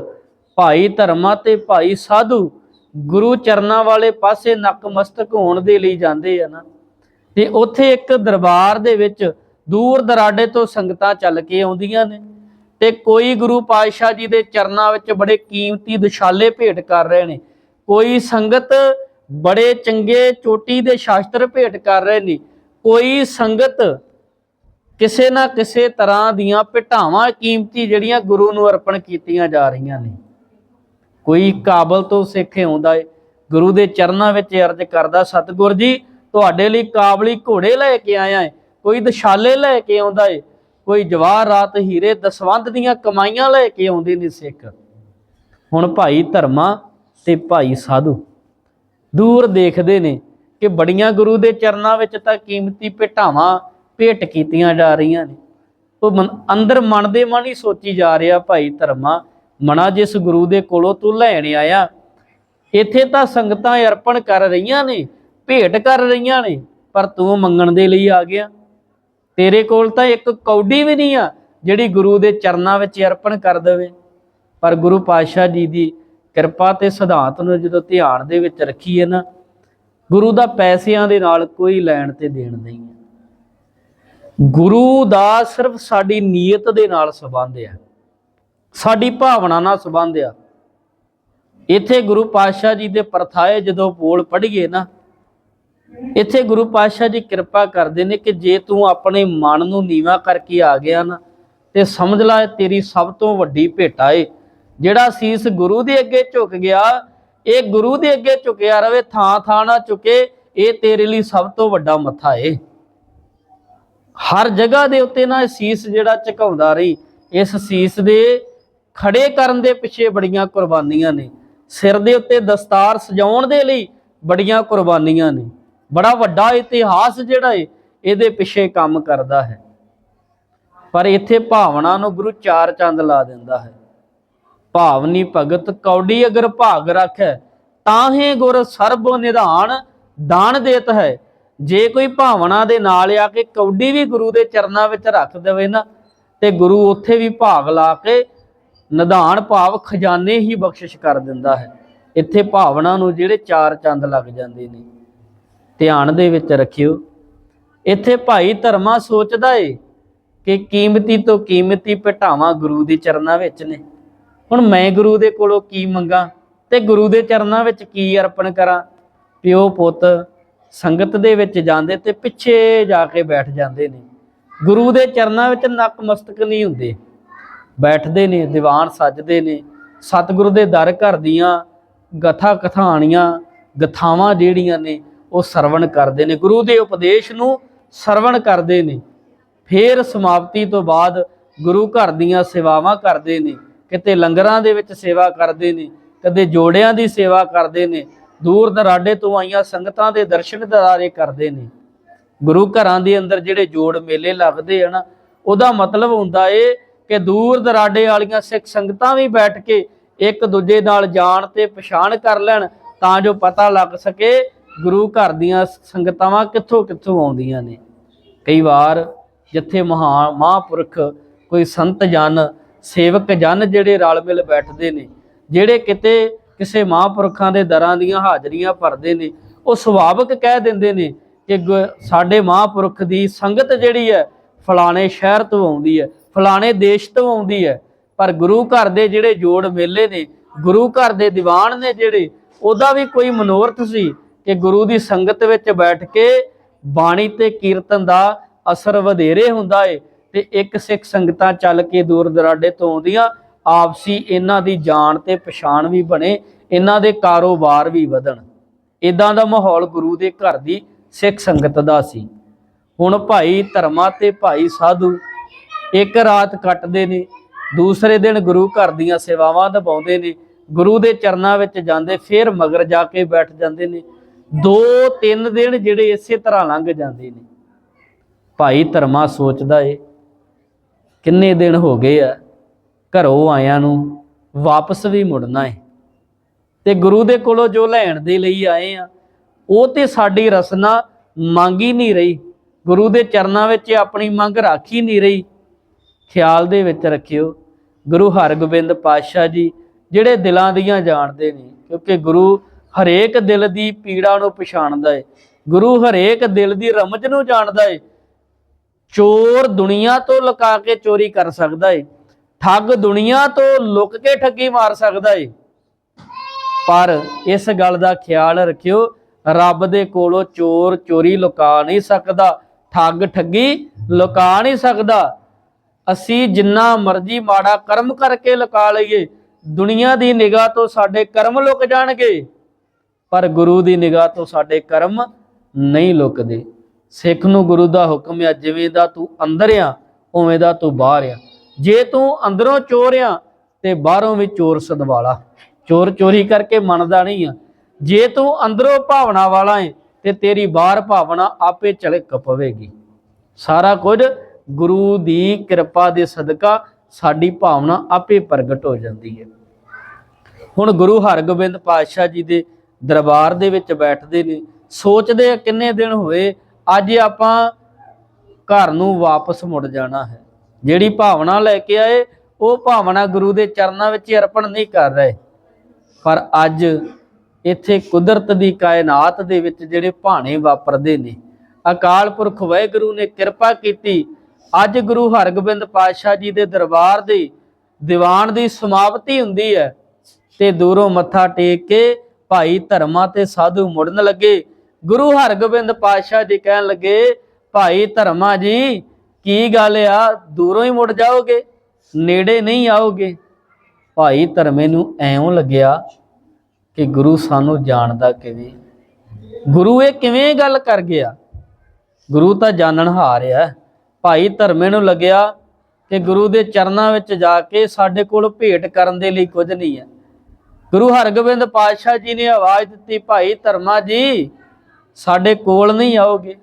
ਭਾਈ ਧਰਮਾ ਤੇ ਭਾਈ ਸਾਧੂ ਗੁਰੂ ਚਰਨਾਂ ਵਾਲੇ ਪਾਸੇ ਨਕਮਸਤਕ ਹੋਣ ਦੇ ਲਈ ਜਾਂਦੇ ਆ ਨਾ, ਤੇ ਉੱਥੇ ਇੱਕ ਦਰਬਾਰ ਦੇ ਵਿੱਚ ਦੂਰ ਦਰਾਡੇ ਤੋਂ ਸੰਗਤਾਂ ਚੱਲ ਕੇ ਆਉਂਦੀਆਂ ਨੇ ਤੇ ਕੋਈ ਗੁਰੂ ਪਾਤਸ਼ਾਹ ਜੀ ਦੇ ਚਰਨਾਂ ਵਿੱਚ ਬੜੇ ਕੀਮਤੀ ਦੁਸ਼ਾਲੇ ਭੇਟ ਕਰ ਰਹੇ ਨੇ, ਕੋਈ ਸੰਗਤ ਬੜੇ ਚੰਗੇ ਚੋਟੀ ਦੇ ਸ਼ਾਸਤਰ ਭੇਟ ਕਰ ਰਹੇ ਨੇ, ਕੋਈ ਸੰਗਤ ਕਿਸੇ ਨਾ ਕਿਸੇ ਤਰ੍ਹਾਂ ਦੀਆਂ ਭਟਾਵਾਂ ਕੀਮਤੀ ਜਿਹੜੀਆਂ ਗੁਰੂ ਨੂੰ ਅਰਪਣ ਕੀਤੀਆਂ ਜਾ ਰਹੀਆਂ ਨੇ। ਕੋਈ ਕਾਬਲ ਤੋਂ ਸਿੱਖ ਆਉਂਦਾ ਏ, ਗੁਰੂ ਦੇ ਚਰਨਾਂ ਵਿੱਚ ਅਰਜ਼ ਕਰਦਾ, ਸਤਿਗੁਰ ਜੀ, ਤੁਹਾਡੇ ਲਈ ਕਾਬਲੀ ਘੋੜੇ ਲੈ ਕੇ ਆਇਆ ਏ, ਕੋਈ ਦਸ਼ਾਲੇ ਲੈ ਕੇ ਆਉਂਦਾ ਏ, ਕੋਈ ਜਵਾਹਰਾਤ ਹੀਰੇ ਦਸਵੰਧ ਦੀਆਂ ਕਮਾਈਆਂ ਲੈ ਕੇ ਆਉਂਦੇ ਨੇ ਸਿੱਖ। ਹੁਣ ਭਾਈ ਧਰਮਾ ਤੇ ਭਾਈ ਸਾਧੂ ਦੂਰ ਦੇਖਦੇ ਨੇ ਕਿ ਬੜੀਆਂ ਗੁਰੂ ਦੇ ਚਰਨਾਂ ਵਿੱਚ ਤਾਂ ਕੀਮਤੀ ਭੇਟਾਵਾਂ ਭੇਟ ਕੀਤੀਆਂ ਜਾ ਰਹੀਆਂ ਨੇ। ਉਹ ਮਨ- ਅੰਦਰ ਮਨ ਦੇ ਮਨ ਹੀ ਸੋਚੀ ਜਾ ਰਿਹਾ, ਭਾਈ ਧਰਮਾ, ਮਨਾ ਜਿਸ ਗੁਰੂ ਦੇ ਕੋਲੋਂ ਤੂੰ ਲੈਣ ਆਇਆ, ਇੱਥੇ ਤਾਂ ਸੰਗਤਾਂ ਅਰਪਣ ਕਰ ਰਹੀਆਂ ਨੇ, ਭੇਟ ਕਰ ਰਹੀਆਂ ਨੇ, ਪਰ ਤੂੰ ਮੰਗਣ ਦੇ ਲਈ ਆ ਗਿਆ। ਤੇਰੇ ਕੋਲ ਤਾਂ ਇੱਕ ਕੌਡੀ ਵੀ ਨਹੀਂ ਆ, ਜਿਹੜੀ ਗੁਰੂ ਦੇ ਚਰਨਾਂ ਵਿੱਚ ਅਰਪਣ ਕਰ ਦੇਵੇ। ਪਰ ਗੁਰੂ ਪਾਤਸ਼ਾਹ ਜੀ ਦੀ ਕਿਰਪਾ ਤੇ ਸਿਧਾਂਤ ਨੂੰ ਜਦੋਂ ਧਿਆਨ ਦੇ ਵਿੱਚ ਰੱਖੀਏ ਨਾ, ਗੁਰੂ ਦਾ ਪੈਸਿਆਂ ਦੇ ਨਾਲ ਕੋਈ ਲੈਣ ਤੇ ਦੇਣ ਨਹੀਂ ਹੈ ਗੁਰੂ ਦਾ ਸਿਰਫ ਸਾਡੀ ਨੀਅਤ ਦੇ ਨਾਲ ਸੰਬੰਧ ਹੈ ਸਾਡੀ ਭਾਵਨਾ ਨਾਲ ਸੰਬੰਧ ਆ। ਇੱਥੇ ਗੁਰੂ ਪਾਤਸ਼ਾਹ ਜੀ ਦੇ ਪਰਥਾਏ ਜਦੋਂ ਬੋਲ ਪੜ੍ਹੀਏ ਨਾ, ਇੱਥੇ ਗੁਰੂ ਪਾਤਸ਼ਾਹ ਜੀ ਕਿਰਪਾ ਕਰਦੇ ਨੇ ਕਿ ਜੇ ਤੂੰ ਆਪਣੇ ਮਨ ਨੂੰ ਨੀਵਾ ਕਰਕੇ ਆ ਗਿਆ ਨਾ, ਤੇ ਸਮਝ ਲੈ ਤੇਰੀ ਸਭ ਤੋਂ ਵੱਡੀ ਭੇਟਾ ਏ। ਜਿਹੜਾ ਸੀਸ ਗੁਰੂ ਦੇ ਅੱਗੇ ਝੁਕ ਗਿਆ, ਇਹ ਗੁਰੂ ਦੇ ਅੱਗੇ ਝੁਕਿਆ ਰਵੇ, ਥਾਂ ਥਾਂ ਨਾ ਝੁਕੇ, ਇਹ ਤੇਰੇ ਲਈ ਸਭ ਤੋਂ ਵੱਡਾ ਮੱਥਾ ਏ। ਹਰ ਜਗ੍ਹਾ ਦੇ ਉੱਤੇ ਨਾ ਸੀਸ ਜਿਹੜਾ ਝੁਕਾਉਂਦਾ ਰਹੀ, ਇਸ ਸੀਸ ਦੇ ਖੜੇ ਕਰਨ ਦੇ ਪਿੱਛੇ ਬੜੀਆਂ ਕੁਰਬਾਨੀਆਂ ਨੇ। ਸਿਰ ਦੇ ਉੱਤੇ ਦਸਤਾਰ ਸਜਾਉਣ ਦੇ ਲਈ ਬੜੀਆਂ ਕੁਰਬਾਨੀਆਂ ਨੇ। ਬੜਾ ਵੱਡਾ ਇਤਿਹਾਸ ਜਿਹੜਾ ਏ, ਇਹਦੇ ਪਿੱਛੇ ਕੰਮ ਕਰਦਾ ਹੈ। ਪਰ ਇੱਥੇ ਭਾਵਨਾ ਨੂੰ ਗੁਰੂ ਚਾਰ ਚੰਦ ਲਾ ਦਿੰਦਾ ਹੈ। ਭਾਵਨੀ ਭਗਤ ਕੌਡੀ ਅਗਰ ਭਾਗ ਰੱਖੈ ਤਾਹੇ ਗੁਰ ਸਰਬ ਨਿਧਾਨ ਦਾਨ ਦੇਤ ਹੈ। ਜੇ ਕੋਈ ਭਾਵਨਾ ਦੇ ਨਾਲ ਆ ਕੇ ਕੌਡੀ ਵੀ ਗੁਰੂ ਦੇ ਚਰਨਾਂ ਵਿੱਚ ਰੱਖ ਦੇਵੇ ਨਾ, ਤੇ ਗੁਰੂ ਉੱਥੇ ਵੀ ਭਾਗ ਲਾ ਕੇ ਨਿਧਾਨ ਭਾਵ ਖਜ਼ਾਨੇ ਹੀ ਬਖਸ਼ਿਸ਼ ਕਰ ਦਿੰਦਾ ਹੈ। ਇੱਥੇ ਭਾਵਨਾ ਨੂੰ ਜਿਹੜੇ ਚਾਰ ਚੰਦ ਲੱਗ ਜਾਂਦੇ ਨੇ, ਧਿਆਨ ਦੇ ਵਿੱਚ ਰੱਖਿਓ। ਇੱਥੇ ਭਾਈ ਧਰਮਾ ਸੋਚਦਾ ਏ ਕਿ ਕੀਮਤੀ ਤੋਂ ਕੀਮਤੀ ਭਟਾਵਾਂ ਗੁਰੂ ਦੇ ਚਰਨਾਂ ਵਿੱਚ ਨੇ। ਹੁਣ ਮੈਂ ਗੁਰੂ ਦੇ ਕੋਲੋਂ ਕੀ ਮੰਗਾ ਤੇ ਗੁਰੂ ਦੇ ਚਰਨਾਂ ਵਿੱਚ ਕੀ ਅਰਪਣ ਕਰਾਂ? ਪਿਓ ਪੁੱਤ ਸੰਗਤ ਦੇ ਵਿੱਚ ਜਾਂਦੇ ਤੇ ਪਿੱਛੇ ਜਾ ਕੇ ਬੈਠ ਜਾਂਦੇ ਨੇ। ਗੁਰੂ ਦੇ ਚਰਨਾਂ ਵਿੱਚ ਨਕਮਸਤਕ ਨਹੀਂ ਹੁੰਦੇ। ਬੈਠਦੇ ਨੇ, ਦੀਵਾਨ ਸੱਜਦੇ ਨੇ। ਸਤਿਗੁਰੂ ਦੇ ਦਰ ਘਰ ਦੀਆਂ ਗਥਾ ਕਥਾਣੀਆਂ, ਗਥਾਵਾਂ ਜਿਹੜੀਆਂ ਨੇ, ਉਹ ਸਰਵਣ ਕਰਦੇ ਨੇ। ਗੁਰੂ ਦੇ ਉਪਦੇਸ਼ ਨੂੰ ਸਰਵਣ ਕਰਦੇ ਨੇ। ਫੇਰ ਸਮਾਪਤੀ ਤੋਂ ਬਾਅਦ ਗੁਰੂ ਘਰ ਦੀਆਂ ਸੇਵਾਵਾਂ ਕਰਦੇ ਨੇ। ਕਿਤੇ ਲੰਗਰਾਂ ਦੇ ਵਿੱਚ ਸੇਵਾ ਕਰਦੇ ਨੇ, ਕਦੇ ਜੋੜਿਆਂ ਦੀ ਸੇਵਾ ਕਰਦੇ ਨੇ ਦੂਰ ਦਰਾਡੇ ਤੋਂ ਆਈਆਂ ਸੰਗਤਾਂ ਦੇ ਦਰਸ਼ਨ ਦਿਦਾਰੇ ਕਰਦੇ ਨੇ। ਗੁਰੂ ਘਰਾਂ ਦੇ ਅੰਦਰ ਜਿਹੜੇ ਜੋੜ ਮੇਲੇ ਲੱਗਦੇ ਹਨ ਉਹਦਾ ਮਤਲਬ ਹੁੰਦਾ ਏ ਕਿ ਦੂਰ ਦਰਾਡੇ ਵਾਲੀਆਂ ਸਿੱਖ ਸੰਗਤਾਂ ਵੀ ਬੈਠ ਕੇ ਇੱਕ ਦੂਜੇ ਨਾਲ ਜਾਣ ਤੇ ਪਛਾਣ ਕਰ ਲੈਣ ਤਾਂ ਜੋ ਪਤਾ ਲੱਗ ਸਕੇ ਗੁਰੂ ਘਰ ਦੀਆਂ ਸੰਗਤਾਵਾਂ ਕਿੱਥੋਂ ਕਿੱਥੋਂ ਆਉਂਦੀਆਂ ਨੇ। ਕਈ ਵਾਰ ਜਿੱਥੇ ਮਹਾਨ ਮਹਾਂਪੁਰਖ ਕੋਈ ਸੰਤ ਜਨ, ਸੇਵਕ ਜਨ ਜਿਹੜੇ ਰਲ ਮਿਲ ਬੈਠਦੇ ਨੇ, ਜਿਹੜੇ ਕਿਤੇ ਕਿਸੇ ਮਹਾਂਪੁਰਖਾਂ ਦੇ ਦਰਾਂ ਦੀਆਂ ਹਾਜ਼ਰੀਆਂ ਭਰਦੇ ਨੇ, ਉਹ ਸੁਭਾਵਿਕ ਕਹਿ ਦਿੰਦੇ ਨੇ ਕਿ ਗੁ- ਸਾਡੇ ਮਹਾਂਪੁਰਖ ਦੀ ਸੰਗਤ ਜਿਹੜੀ ਹੈ, ਫਲਾਣੇ ਸ਼ਹਿਰ ਤੋਂ ਆਉਂਦੀ ਹੈ, ਫਲਾਣੇ ਦੇਸ਼ ਤੋਂ ਆਉਂਦੀ ਹੈ, ਪਰ ਗੁਰੂ ਘਰ ਦੇ ਜਿਹੜੇ ਜੋੜ ਮੇਲੇ ਨੇ, ਗੁਰੂ ਘਰ ਦੇ ਦੀਵਾਨ ਨੇ ਜਿਹੜੇ, ਉਹਦਾ ਵੀ ਕੋਈ ਮਨੋਰਥ ਸੀ ਕਿ ਗੁਰੂ ਦੀ ਸੰਗਤ ਵਿੱਚ ਬੈਠ ਕੇ ਬਾਣੀ ਤੇ ਕੀਰਤਨ ਦਾ ਅਸਰ ਵਧੇਰੇ ਹੁੰਦਾ ਏ ਤੇ ਇੱਕ ਸਿੱਖ ਸੰਗਤਾਂ ਚੱਲ ਕੇ ਦੂਰ ਦਰਾਡੇ ਤੋਂ ਆਉਂਦੀਆਂ ਆਪਸੀ ਇਹਨਾਂ ਦੀ ਜਾਣ ਤੇ ਪਛਾਣ ਵੀ ਬਣੇ, ਇਹਨਾਂ ਦੇ ਕਾਰੋਬਾਰ ਵੀ ਵਧਣ। ਇਦਾਂ ਦਾ ਮਾਹੌਲ ਗੁਰੂ ਦੇ ਘਰ ਦੀ ਸਿੱਖ ਸੰਗਤ ਦਾ ਸੀ। ਹੁਣ ਭਾਈ ਧਰਮਾ ਤੇ ਭਾਈ ਸਾਧੂ ਇੱਕ ਰਾਤ ਕੱਟਦੇ ਨੇ, ਦੂਸਰੇ ਦਿਨ ਗੁਰੂ ਘਰ ਦੀਆਂ ਸੇਵਾਵਾਂ ਨਿਭਾਉਂਦੇ ਨੇ, ਗੁਰੂ ਦੇ ਚਰਨਾਂ ਵਿੱਚ ਜਾਂਦੇ, ਫਿਰ ਮਗਰ ਜਾ ਕੇ ਬੈਠ ਜਾਂਦੇ ਨੇ। ਦੋ ਤਿੰਨ ਦਿਨ ਜਿਹੜੇ ਇਸੇ ਤਰ੍ਹਾਂ ਲੰਘ ਜਾਂਦੇ ਨੇ। ਭਾਈ ਧਰਮਾ ਸੋਚਦਾ ਏ, ਕਿੰਨੇ ਦਿਨ ਹੋ ਗਏ ਆ ਘਰੋਂ ਆਇਆਂ ਨੂੰ ਵਾਪਸ ਵੀ ਮੁੜਨਾ ਏ। ਤੇ ਗੁਰੂ ਦੇ ਕੋਲੋਂ ਜੋ ਲੈਣ ਦੇ ਲਈ ਆਏ ਆ, ਉਹ ਤੇ ਸਾਡੀ ਰਸਨਾ ਮੰਗੀ ਨਹੀਂ ਰਹੀ। ਗੁਰੂ ਦੇ ਚਰਨਾਂ ਵਿੱਚ ਆਪਣੀ ਮੰਗ ਰਾਖੀ ਨਹੀਂ ਰਹੀ। ਖਿਆਲ ਦੇ ਵਿੱਚ ਰੱਖਿਓ, ਗੁਰੂ ਹਰਗੋਬਿੰਦ ਪਾਤਸ਼ਾਹ ਜੀ ਜਿਹੜੇ ਦਿਲਾਂ ਦੀਆਂ ਜਾਣਦੇ ਨੇ, ਕਿਉਂਕਿ ਗੁਰੂ ਹਰੇਕ ਦਿਲ ਦੀ ਪੀੜਾ ਨੂੰ ਪਛਾਣਦਾ ਏ। ਗੁਰੂ ਹਰੇਕ ਦਿਲ ਦੀ ਰਮਜ ਨੂੰ ਜਾਣਦਾ ਏ। ਚੋਰ ਦੁਨੀਆ ਤੋਂ ਲੁਕਾ ਕੇ ਚੋਰੀ ਕਰ ਸਕਦਾ ਏ। ਠੱਗ ਦੁਨੀਆ ਤੋਂ ਲੁੱਕ ਕੇ ਠੱਗੀ ਮਾਰ ਸਕਦਾ ਏ। ਪਰ ਇਸ ਗੱਲ ਦਾ ਖਿਆਲ ਰੱਖਿਓ, ਰੱਬ ਦੇ ਕੋਲੋਂ ਚੋਰ ਚੋਰੀ ਲੁਕਾ ਨਹੀਂ ਸਕਦਾ, ਠੱਗ ਠੱਗੀ ਲੁਕਾ ਨਹੀਂ ਸਕਦਾ। ਅਸੀਂ ਜਿੰਨਾ ਮਰਜ਼ੀ ਮਾੜਾ ਕਰਮ ਕਰਕੇ ਲੁਕਾ ਲਈਏ, ਦੁਨੀਆ ਦੀ ਨਿਗਾਹ ਤੋਂ ਸਾਡੇ ਕਰਮ ਲੁਕ ਜਾਣਗੇ। ਪਰ ਗੁਰੂ ਦੀ ਨਿਗਾਹ ਤੋਂ ਸਾਡੇ ਕਰਮ ਨਹੀਂ ਲੁਕਦੇ। ਸਿੱਖ ਨੂੰ ਗੁਰੂ ਦਾ ਹੁਕਮ ਆ, ਜਿਵੇਂ ਦਾ ਤੂੰ ਅੰਦਰ ਆ, ਉਵੇਂ ਦਾ ਤੂੰ ਬਾਹਰ ਆ। ਜੇ ਤੂੰ ਅੰਦਰੋਂ ਚੋਰ ਆ ਤੇ ਬਾਹਰੋਂ ਵੀ ਚੋਰ ਸਦਵਾਲਾ। ਚੋਰ ਚੋਰੀ ਕਰਕੇ ਮੰਨਦਾ ਨਹੀਂ ਆ। ਜੇ ਤੂੰ ਅੰਦਰੋਂ ਭਾਵਨਾ ਵਾਲਾ ਏ ਤੇ ਤੇਰੀ ਬਾਹਰ ਭਾਵਨਾ ਆਪੇ ਚਲੇ ਪਵੇਗੀ। ਸਾਰਾ ਕੁਝ ਗੁਰੂ ਦੀ ਕਿਰਪਾ ਦੇ ਸਦਕਾ ਸਾਡੀ ਭਾਵਨਾ ਆਪੇ ਪ੍ਰਗਟ ਹੋ ਜਾਂਦੀ ਹੈ ਹੁਣ ਗੁਰੂ ਹਰਗੋਬਿੰਦ ਪਾਤਸ਼ਾਹ ਜੀ ਦੇ ਦਰਬਾਰ ਦੇ ਵਿੱਚ ਬੈਠਦੇ ਨੇ। ਸੋਚਦੇ ਆ ਕਿੰਨੇ ਦਿਨ ਹੋਏ, ਅੱਜ ਆਪਾਂ ਘਰ ਨੂੰ ਵਾਪਸ ਮੁੜ ਜਾਣਾ ਹੈ। ਜਿਹੜੀ ਭਾਵਨਾ ਲੈ ਕੇ ਆਏ, ਉਹ ਭਾਵਨਾ ਗੁਰੂ ਦੇ ਚਰਨਾਂ ਵਿੱਚ ਹੀ ਅਰਪਣ ਨਹੀਂ ਕਰ ਰਹੇ। ਪਰ ਅੱਜ ਇੱਥੇ ਕੁਦਰਤ ਦੀ ਕਾਇਨਾਤ ਦੇ ਵਿੱਚ ਜਿਹੜੇ ਭਾਣੇ ਵਾਪਰਦੇ ਨੇ, ਅਕਾਲ ਪੁਰਖ ਵਾਹਿਗੁਰੂ ਨੇ ਕਿਰਪਾ ਕੀਤੀ। ਅੱਜ ਗੁਰੂ ਹਰਗੋਬਿੰਦ ਪਾਤਸ਼ਾਹ ਜੀ ਦੇ ਦਰਬਾਰ ਦੀ ਦੀਵਾਨ ਦੀ ਸਮਾਪਤੀ ਹੁੰਦੀ ਹੈ ਤੇ ਦੂਰੋਂ ਮੱਥਾ ਟੇਕ ਕੇ ਭਾਈ ਧਰਮਾਂ ਤੇ ਸਾਧੂ ਮੁੜਨ ਲੱਗੇ। ਗੁਰੂ ਹਰਗੋਬਿੰਦ ਪਾਤਸ਼ਾਹ ਜੀ ਕਹਿਣ ਲੱਗੇ, ਭਾਈ ਧਰਮਾਂ ਜੀ ਕੀ ਗੱਲ ਆ? ਦੂਰੋਂ ਹੀ ਮੁੜ ਜਾਓਗੇ? ਨੇੜੇ ਨਹੀਂ ਆਓਗੇ? ਭਾਈ ਧਰਮੇ ਨੂੰ ਐਉਂ ਲੱਗਿਆ ਕਿ ਗੁਰੂ ਸਾਨੂੰ ਜਾਣਦਾ ਕਿਵੇਂ? ਗੁਰੂ ਇਹ ਕਿਵੇਂ ਗੱਲ ਕਰ ਗਿਆ? ਗੁਰੂ ਤਾਂ ਜਾਣਨ ਹਾਰ ਭਾਈ ਧਰਮੇ ਨੂੰ ਲੱਗਿਆ ਕਿ ਗੁਰੂ ਦੇ ਚਰਨਾਂ ਵਿੱਚ ਜਾ ਕੇ ਸਾਡੇ ਕੋਲ ਭੇਟ ਕਰਨ ਦੇ ਲਈ ਕੁਝ ਨਹੀਂ ਹੈ ਗੁਰੂ ਹਰਗੋਬਿੰਦ ਪਾਤਸ਼ਾਹ ਜੀ ਨੇ ਆਵਾਜ਼ ਦਿੱਤੀ, ਭਾਈ ਧਰਮਾ ਜੀ, ਸਾਡੇ ਕੋਲ ਨਹੀਂ ਆਓਗੇ।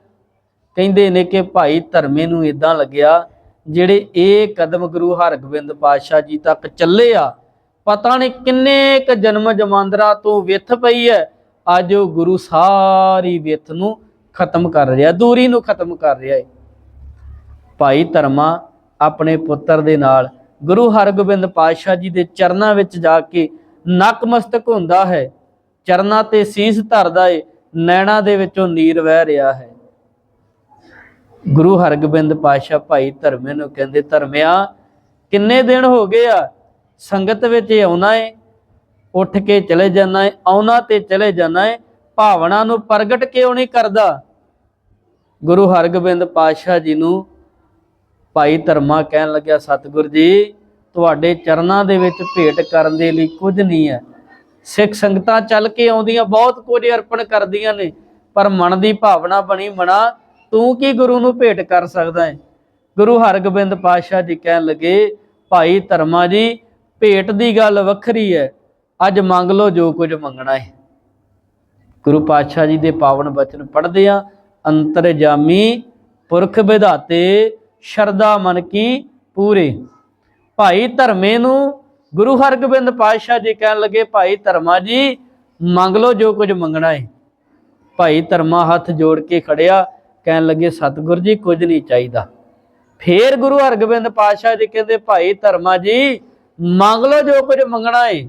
ਕਹਿੰਦੇ ਨੇ ਕਿ ਭਾਈ ਧਰਮੇ ਨੂੰ ਇਦਾਂ ਲੱਗਿਆ ਜਿਹੜੇ ਇਹ ਕਦਮ ਗੁਰੂ ਹਰਗੋਬਿੰਦ ਪਾਤਸ਼ਾਹ ਜੀ ਤੱਕ ਚੱਲੇ ਆ। ਪਤਾ ਨਹੀਂ ਕਿੰਨੇ ਕ ਜਨਮ ਜਮਾਂਦਰਾ ਤੋਂ ਵਿਥ ਪਈ ਹੈ। ਅੱਜ ਉਹ ਗੁਰੂ ਸਾਰੀ ਵਿਥ ਨੂੰ ਖਤਮ ਕਰ ਰਿਹਾ, ਦੂਰੀ ਨੂੰ ਖਤਮ ਕਰ ਰਿਹਾ ਹੈ ਭਾਈ ਧਰਮਾ ਆਪਣੇ ਪੁੱਤਰ ਦੇ ਨਾਲ ਗੁਰੂ ਹਰਗੋਬਿੰਦ ਪਾਤਸ਼ਾਹ ਜੀ ਦੇ ਚਰਨਾਂ ਵਿੱਚ ਜਾ ਕੇ ਨਕਮਸਤਕ ਹੁੰਦਾ ਹੈ। ਚਰਨਾਂ ਤੇ ਸੀਸ ਧਰਦਾ ਏ, ਨੈਣਾ ਦੇ ਵਿੱਚੋਂ ਨੀਰ ਵਹਿ ਰਿਹਾ ਹੈ। ਗੁਰੂ ਹਰਗੋਬਿੰਦ ਪਾਤਸ਼ਾਹ ਭਾਈ ਧਰਮੇ ਨੂੰ ਕਹਿੰਦੇ, ਧਰਮਿਆ, ਕਿੰਨੇ ਦਿਨ ਹੋ ਗਏ ਆ? ਸੰਗਤ ਵਿੱਚ ਆਉਣਾ ਏ, ਉੱਠ ਕੇ ਚਲੇ ਜਾਣਾ ਏ, ਆਉਣਾ ਤੇ ਚਲੇ ਜਾਣਾ ਏ, ਭਾਵਨਾ ਨੂੰ ਪ੍ਰਗਟ ਕਿਉਂ ਨਹੀਂ ਕਰਦਾ? ਗੁਰੂ ਹਰਗੋਬਿੰਦ ਪਾਤਸ਼ਾਹ ਜੀ ਨੂੰ ਭਾਈ ਧਰਮਾ ਕਹਿਣ ਲੱਗਿਆ, ਸਤਿਗੁਰ ਜੀ, ਤੁਹਾਡੇ ਚਰਨਾਂ ਦੇ ਵਿੱਚ ਭੇਟ ਕਰਨ ਦੇ ਲਈ ਕੁਝ ਨਹੀਂ ਹੈ। ਸਿੱਖ ਸੰਗਤਾਂ ਚੱਲ ਕੇ ਆਉਂਦੀਆਂ, ਬਹੁਤ ਕੁਝ ਅਰਪਣ ਕਰਦੀਆਂ ਨੇ, ਪਰ ਮਨ ਦੀ ਭਾਵਨਾ ਬਣੀ ਮਨਾ ਤੂੰ ਕੀ ਗੁਰੂ ਨੂੰ ਭੇਟ ਕਰ ਸਕਦਾ ਹੈ? ਗੁਰੂ ਹਰਗੋਬਿੰਦ ਪਾਤਸ਼ਾਹ ਜੀ ਕਹਿਣ ਲੱਗੇ, ਭਾਈ ਧਰਮਾ ਜੀ, ਭੇਟ ਦੀ ਗੱਲ ਵੱਖਰੀ ਹੈ। ਅੱਜ ਮੰਗ ਲਓ ਜੋ ਕੁਝ ਮੰਗਣਾ ਹੈ। ਗੁਰੂ ਪਾਤਸ਼ਾਹ ਜੀ ਦੇ ਪਾਵਨ ਬਚਨ ਪੜ੍ਹਦੇ ਆ ਅੰਤਰਜਾਮੀ ਪੁਰਖ ਵਿਧਾਤੇ, ਸ਼ਰਧਾ ਮਨ ਕੀ ਪੂਰੇ। ਭਾਈ ਧਰਮੇ ਨੂੰ ਗੁਰੂ ਹਰਗੋਬਿੰਦ ਪਾਤਸ਼ਾਹ ਜੀ ਕਹਿਣ ਲੱਗੇ, ਭਾਈ ਧਰਮਾ ਜੀ, ਮੰਗ ਲਓ ਜੋ ਕੁਝ ਮੰਗਣਾ ਹੈ। ਭਾਈ ਧਰਮਾ ਹੱਥ ਜੋੜ ਕੇ ਖੜਿਆ। ਕਹਿਣ ਲੱਗੇ, ਸਤਿਗੁਰ ਜੀ, ਕੁਝ ਨਹੀਂ ਚਾਹੀਦਾ। ਫੇਰ ਗੁਰੂ ਹਰਗੋਬਿੰਦ ਪਾਤਸ਼ਾਹ ਜੀ ਕਹਿੰਦੇ, ਭਾਈ ਧਰਮਾ ਜੀ, ਮੰਗ ਲਓ ਜੋ ਕੁਝ ਮੰਗਣਾ ਏ।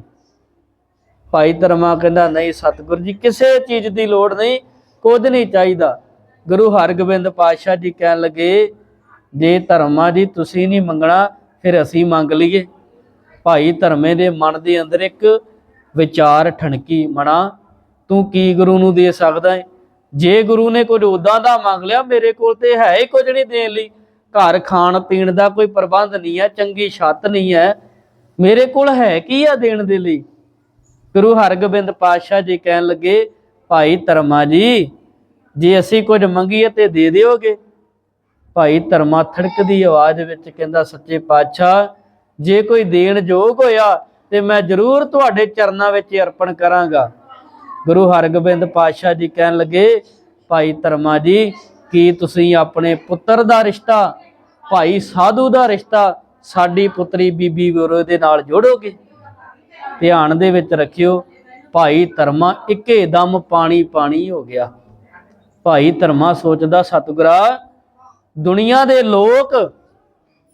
ਭਾਈ ਧਰਮਾ ਕਹਿੰਦਾ, ਨਹੀਂ ਸਤਿਗੁਰ ਜੀ, ਕਿਸੇ ਚੀਜ਼ ਦੀ ਲੋੜ ਨਹੀਂ, ਕੁਝ ਨਹੀਂ ਚਾਹੀਦਾ। ਗੁਰੂ ਹਰਗੋਬਿੰਦ ਪਾਤਸ਼ਾਹ ਜੀ ਕਹਿਣ ਲੱਗੇ, ਜੇ ਧਰਮਾ ਜੀ, ਤੁਸੀਂ ਨਹੀਂ ਮੰਗਣਾ, ਫਿਰ ਅਸੀਂ ਮੰਗ ਲਈਏ। ਭਾਈ ਧਰਮੇ ਦੇ ਮਨ ਦੇ ਅੰਦਰ ਇੱਕ ਵਿਚਾਰ, ਠਣਕੀ ਮਣਾ ਤੂੰ ਕੀ ਗੁਰੂ ਨੂੰ ਦੇ ਸਕਦਾ ਹੈ ਜੇ ਗੁਰੂ ਨੇ ਕੁਝ ਉਦਾਂ ਦਾ ਮੰਗ ਲਿਆ, ਮੇਰੇ ਕੋਲ ਤੇ ਹੈ ਹੀ ਕੁਝ ਨਹੀਂ ਦੇਣ ਲਈ। ਘਰ ਖਾਣ ਪੀਣ ਦਾ ਕੋਈ ਪ੍ਰਬੰਧ ਨਹੀਂ ਹੈ, ਚੰਗੀ ਛੱਤ ਨਹੀਂ ਹੈ। ਮੇਰੇ ਕੋਲ ਹੈ ਕੀ ਆ ਦੇਣ ਦੇ ਲਈ? ਗੁਰੂ ਹਰਗੋਬਿੰਦ ਪਾਤਸ਼ਾਹ ਜੀ ਕਹਿਣ ਲੱਗੇ, ਭਾਈ ਧਰਮਾ ਜੀ, ਜੇ ਅਸੀਂ ਕੁਝ ਮੰਗੀਏ ਤੇ ਦੇ ਦਿਓਗੇ? ਭਾਈ ਧਰਮਾ ਥੜਕਦੀ ਆਵਾਜ਼ ਵਿੱਚ ਕਹਿੰਦਾ, ਸੱਚੇ ਪਾਤਸ਼ਾਹ, ਜੇ ਕੋਈ ਦੇਣ ਯੋਗ ਹੋਇਆ ਤੇ ਮੈਂ ਜ਼ਰੂਰ ਤੁਹਾਡੇ ਚਰਨਾਂ ਵਿੱਚ ਅਰਪਣ ਕਰਾਂਗਾ। ਗੁਰੂ ਹਰਗੋਬਿੰਦ ਪਾਤਸ਼ਾਹ ਜੀ ਕਹਿਣ ਲੱਗੇ, ਭਾਈ ਧਰਮਾ ਜੀ, ਕੀ ਤੁਸੀਂ ਆਪਣੇ ਪੁੱਤਰ ਦਾ ਰਿਸ਼ਤਾ, ਭਾਈ ਸਾਧੂ ਦਾ ਰਿਸ਼ਤਾ ਸਾਡੀ ਪੁੱਤਰੀ ਬੀਬੀ ਗੁਰੂ ਦੇ ਨਾਲ ਜੋੜੋਗੇ? ਧਿਆਨ ਦੇ ਵਿੱਚ ਰੱਖਿਓ, ਭਾਈ ਧਰਮਾ ਇੱਕੇ ਦਮ ਪਾਣੀ ਪਾਣੀ ਹੋ ਗਿਆ। ਭਾਈ ਧਰਮਾ ਸੋਚਦਾ, ਸਤਿਗੁਰਾ, ਦੁਨੀਆ ਦੇ ਲੋਕ,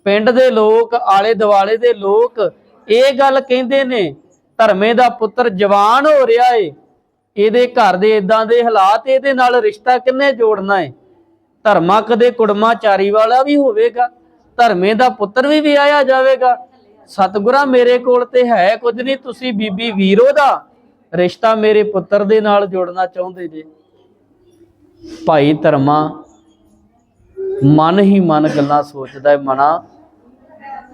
ਪਿੰਡ ਦੇ ਲੋਕ ਆਲੇ ਦੁਆਲੇ ਦੇ ਲੋਕ ਇਹ ਗੱਲ ਕਹਿੰਦੇ ਨੇ, ਧਰਮੇ ਦਾ ਪੁੱਤਰ ਜਵਾਨ ਹੋ ਰਿਹਾ ਏ। ਇਹਦੇ ਘਰ ਦੇ ਇਦਾਂ ਦੇ ਹਾਲਾਤ, ਇਹਦੇ ਨਾਲ ਰਿਸ਼ਤਾ ਕਿੰਨੇ ਜੋੜਨਾ ਏ? ਧਰਮਾ ਕਦੇ ਕੁੜਮਾ, ਚਾਰੀ ਵਾਲਾ ਵੀ ਹੋਵੇਗਾ, ਧਰਮੇ ਦਾ ਪੁੱਤਰ ਵੀ ਵਿਆਹਿਆ ਜਾਵੇਗਾ। ਸਤਿਗੁਰਾ ਮੇਰੇ ਕੋਲ ਤੇ ਹੈ ਕੁਝ ਨਹੀਂ, ਤੁਸੀਂ ਬੀਬੀ ਵੀਰੋ ਦਾ ਰਿਸ਼ਤਾ ਮੇਰੇ ਪੁੱਤਰ ਦੇ ਨਾਲ ਜੋੜਨਾ ਚਾਹੁੰਦੇ ਜੇ। ਭਾਈ ਧਰਮਾ, ਮਨ ਹੀ ਮਨ ਗੱਲਾਂ ਸੋਚਦਾ ਹੈ ਮਨਾ।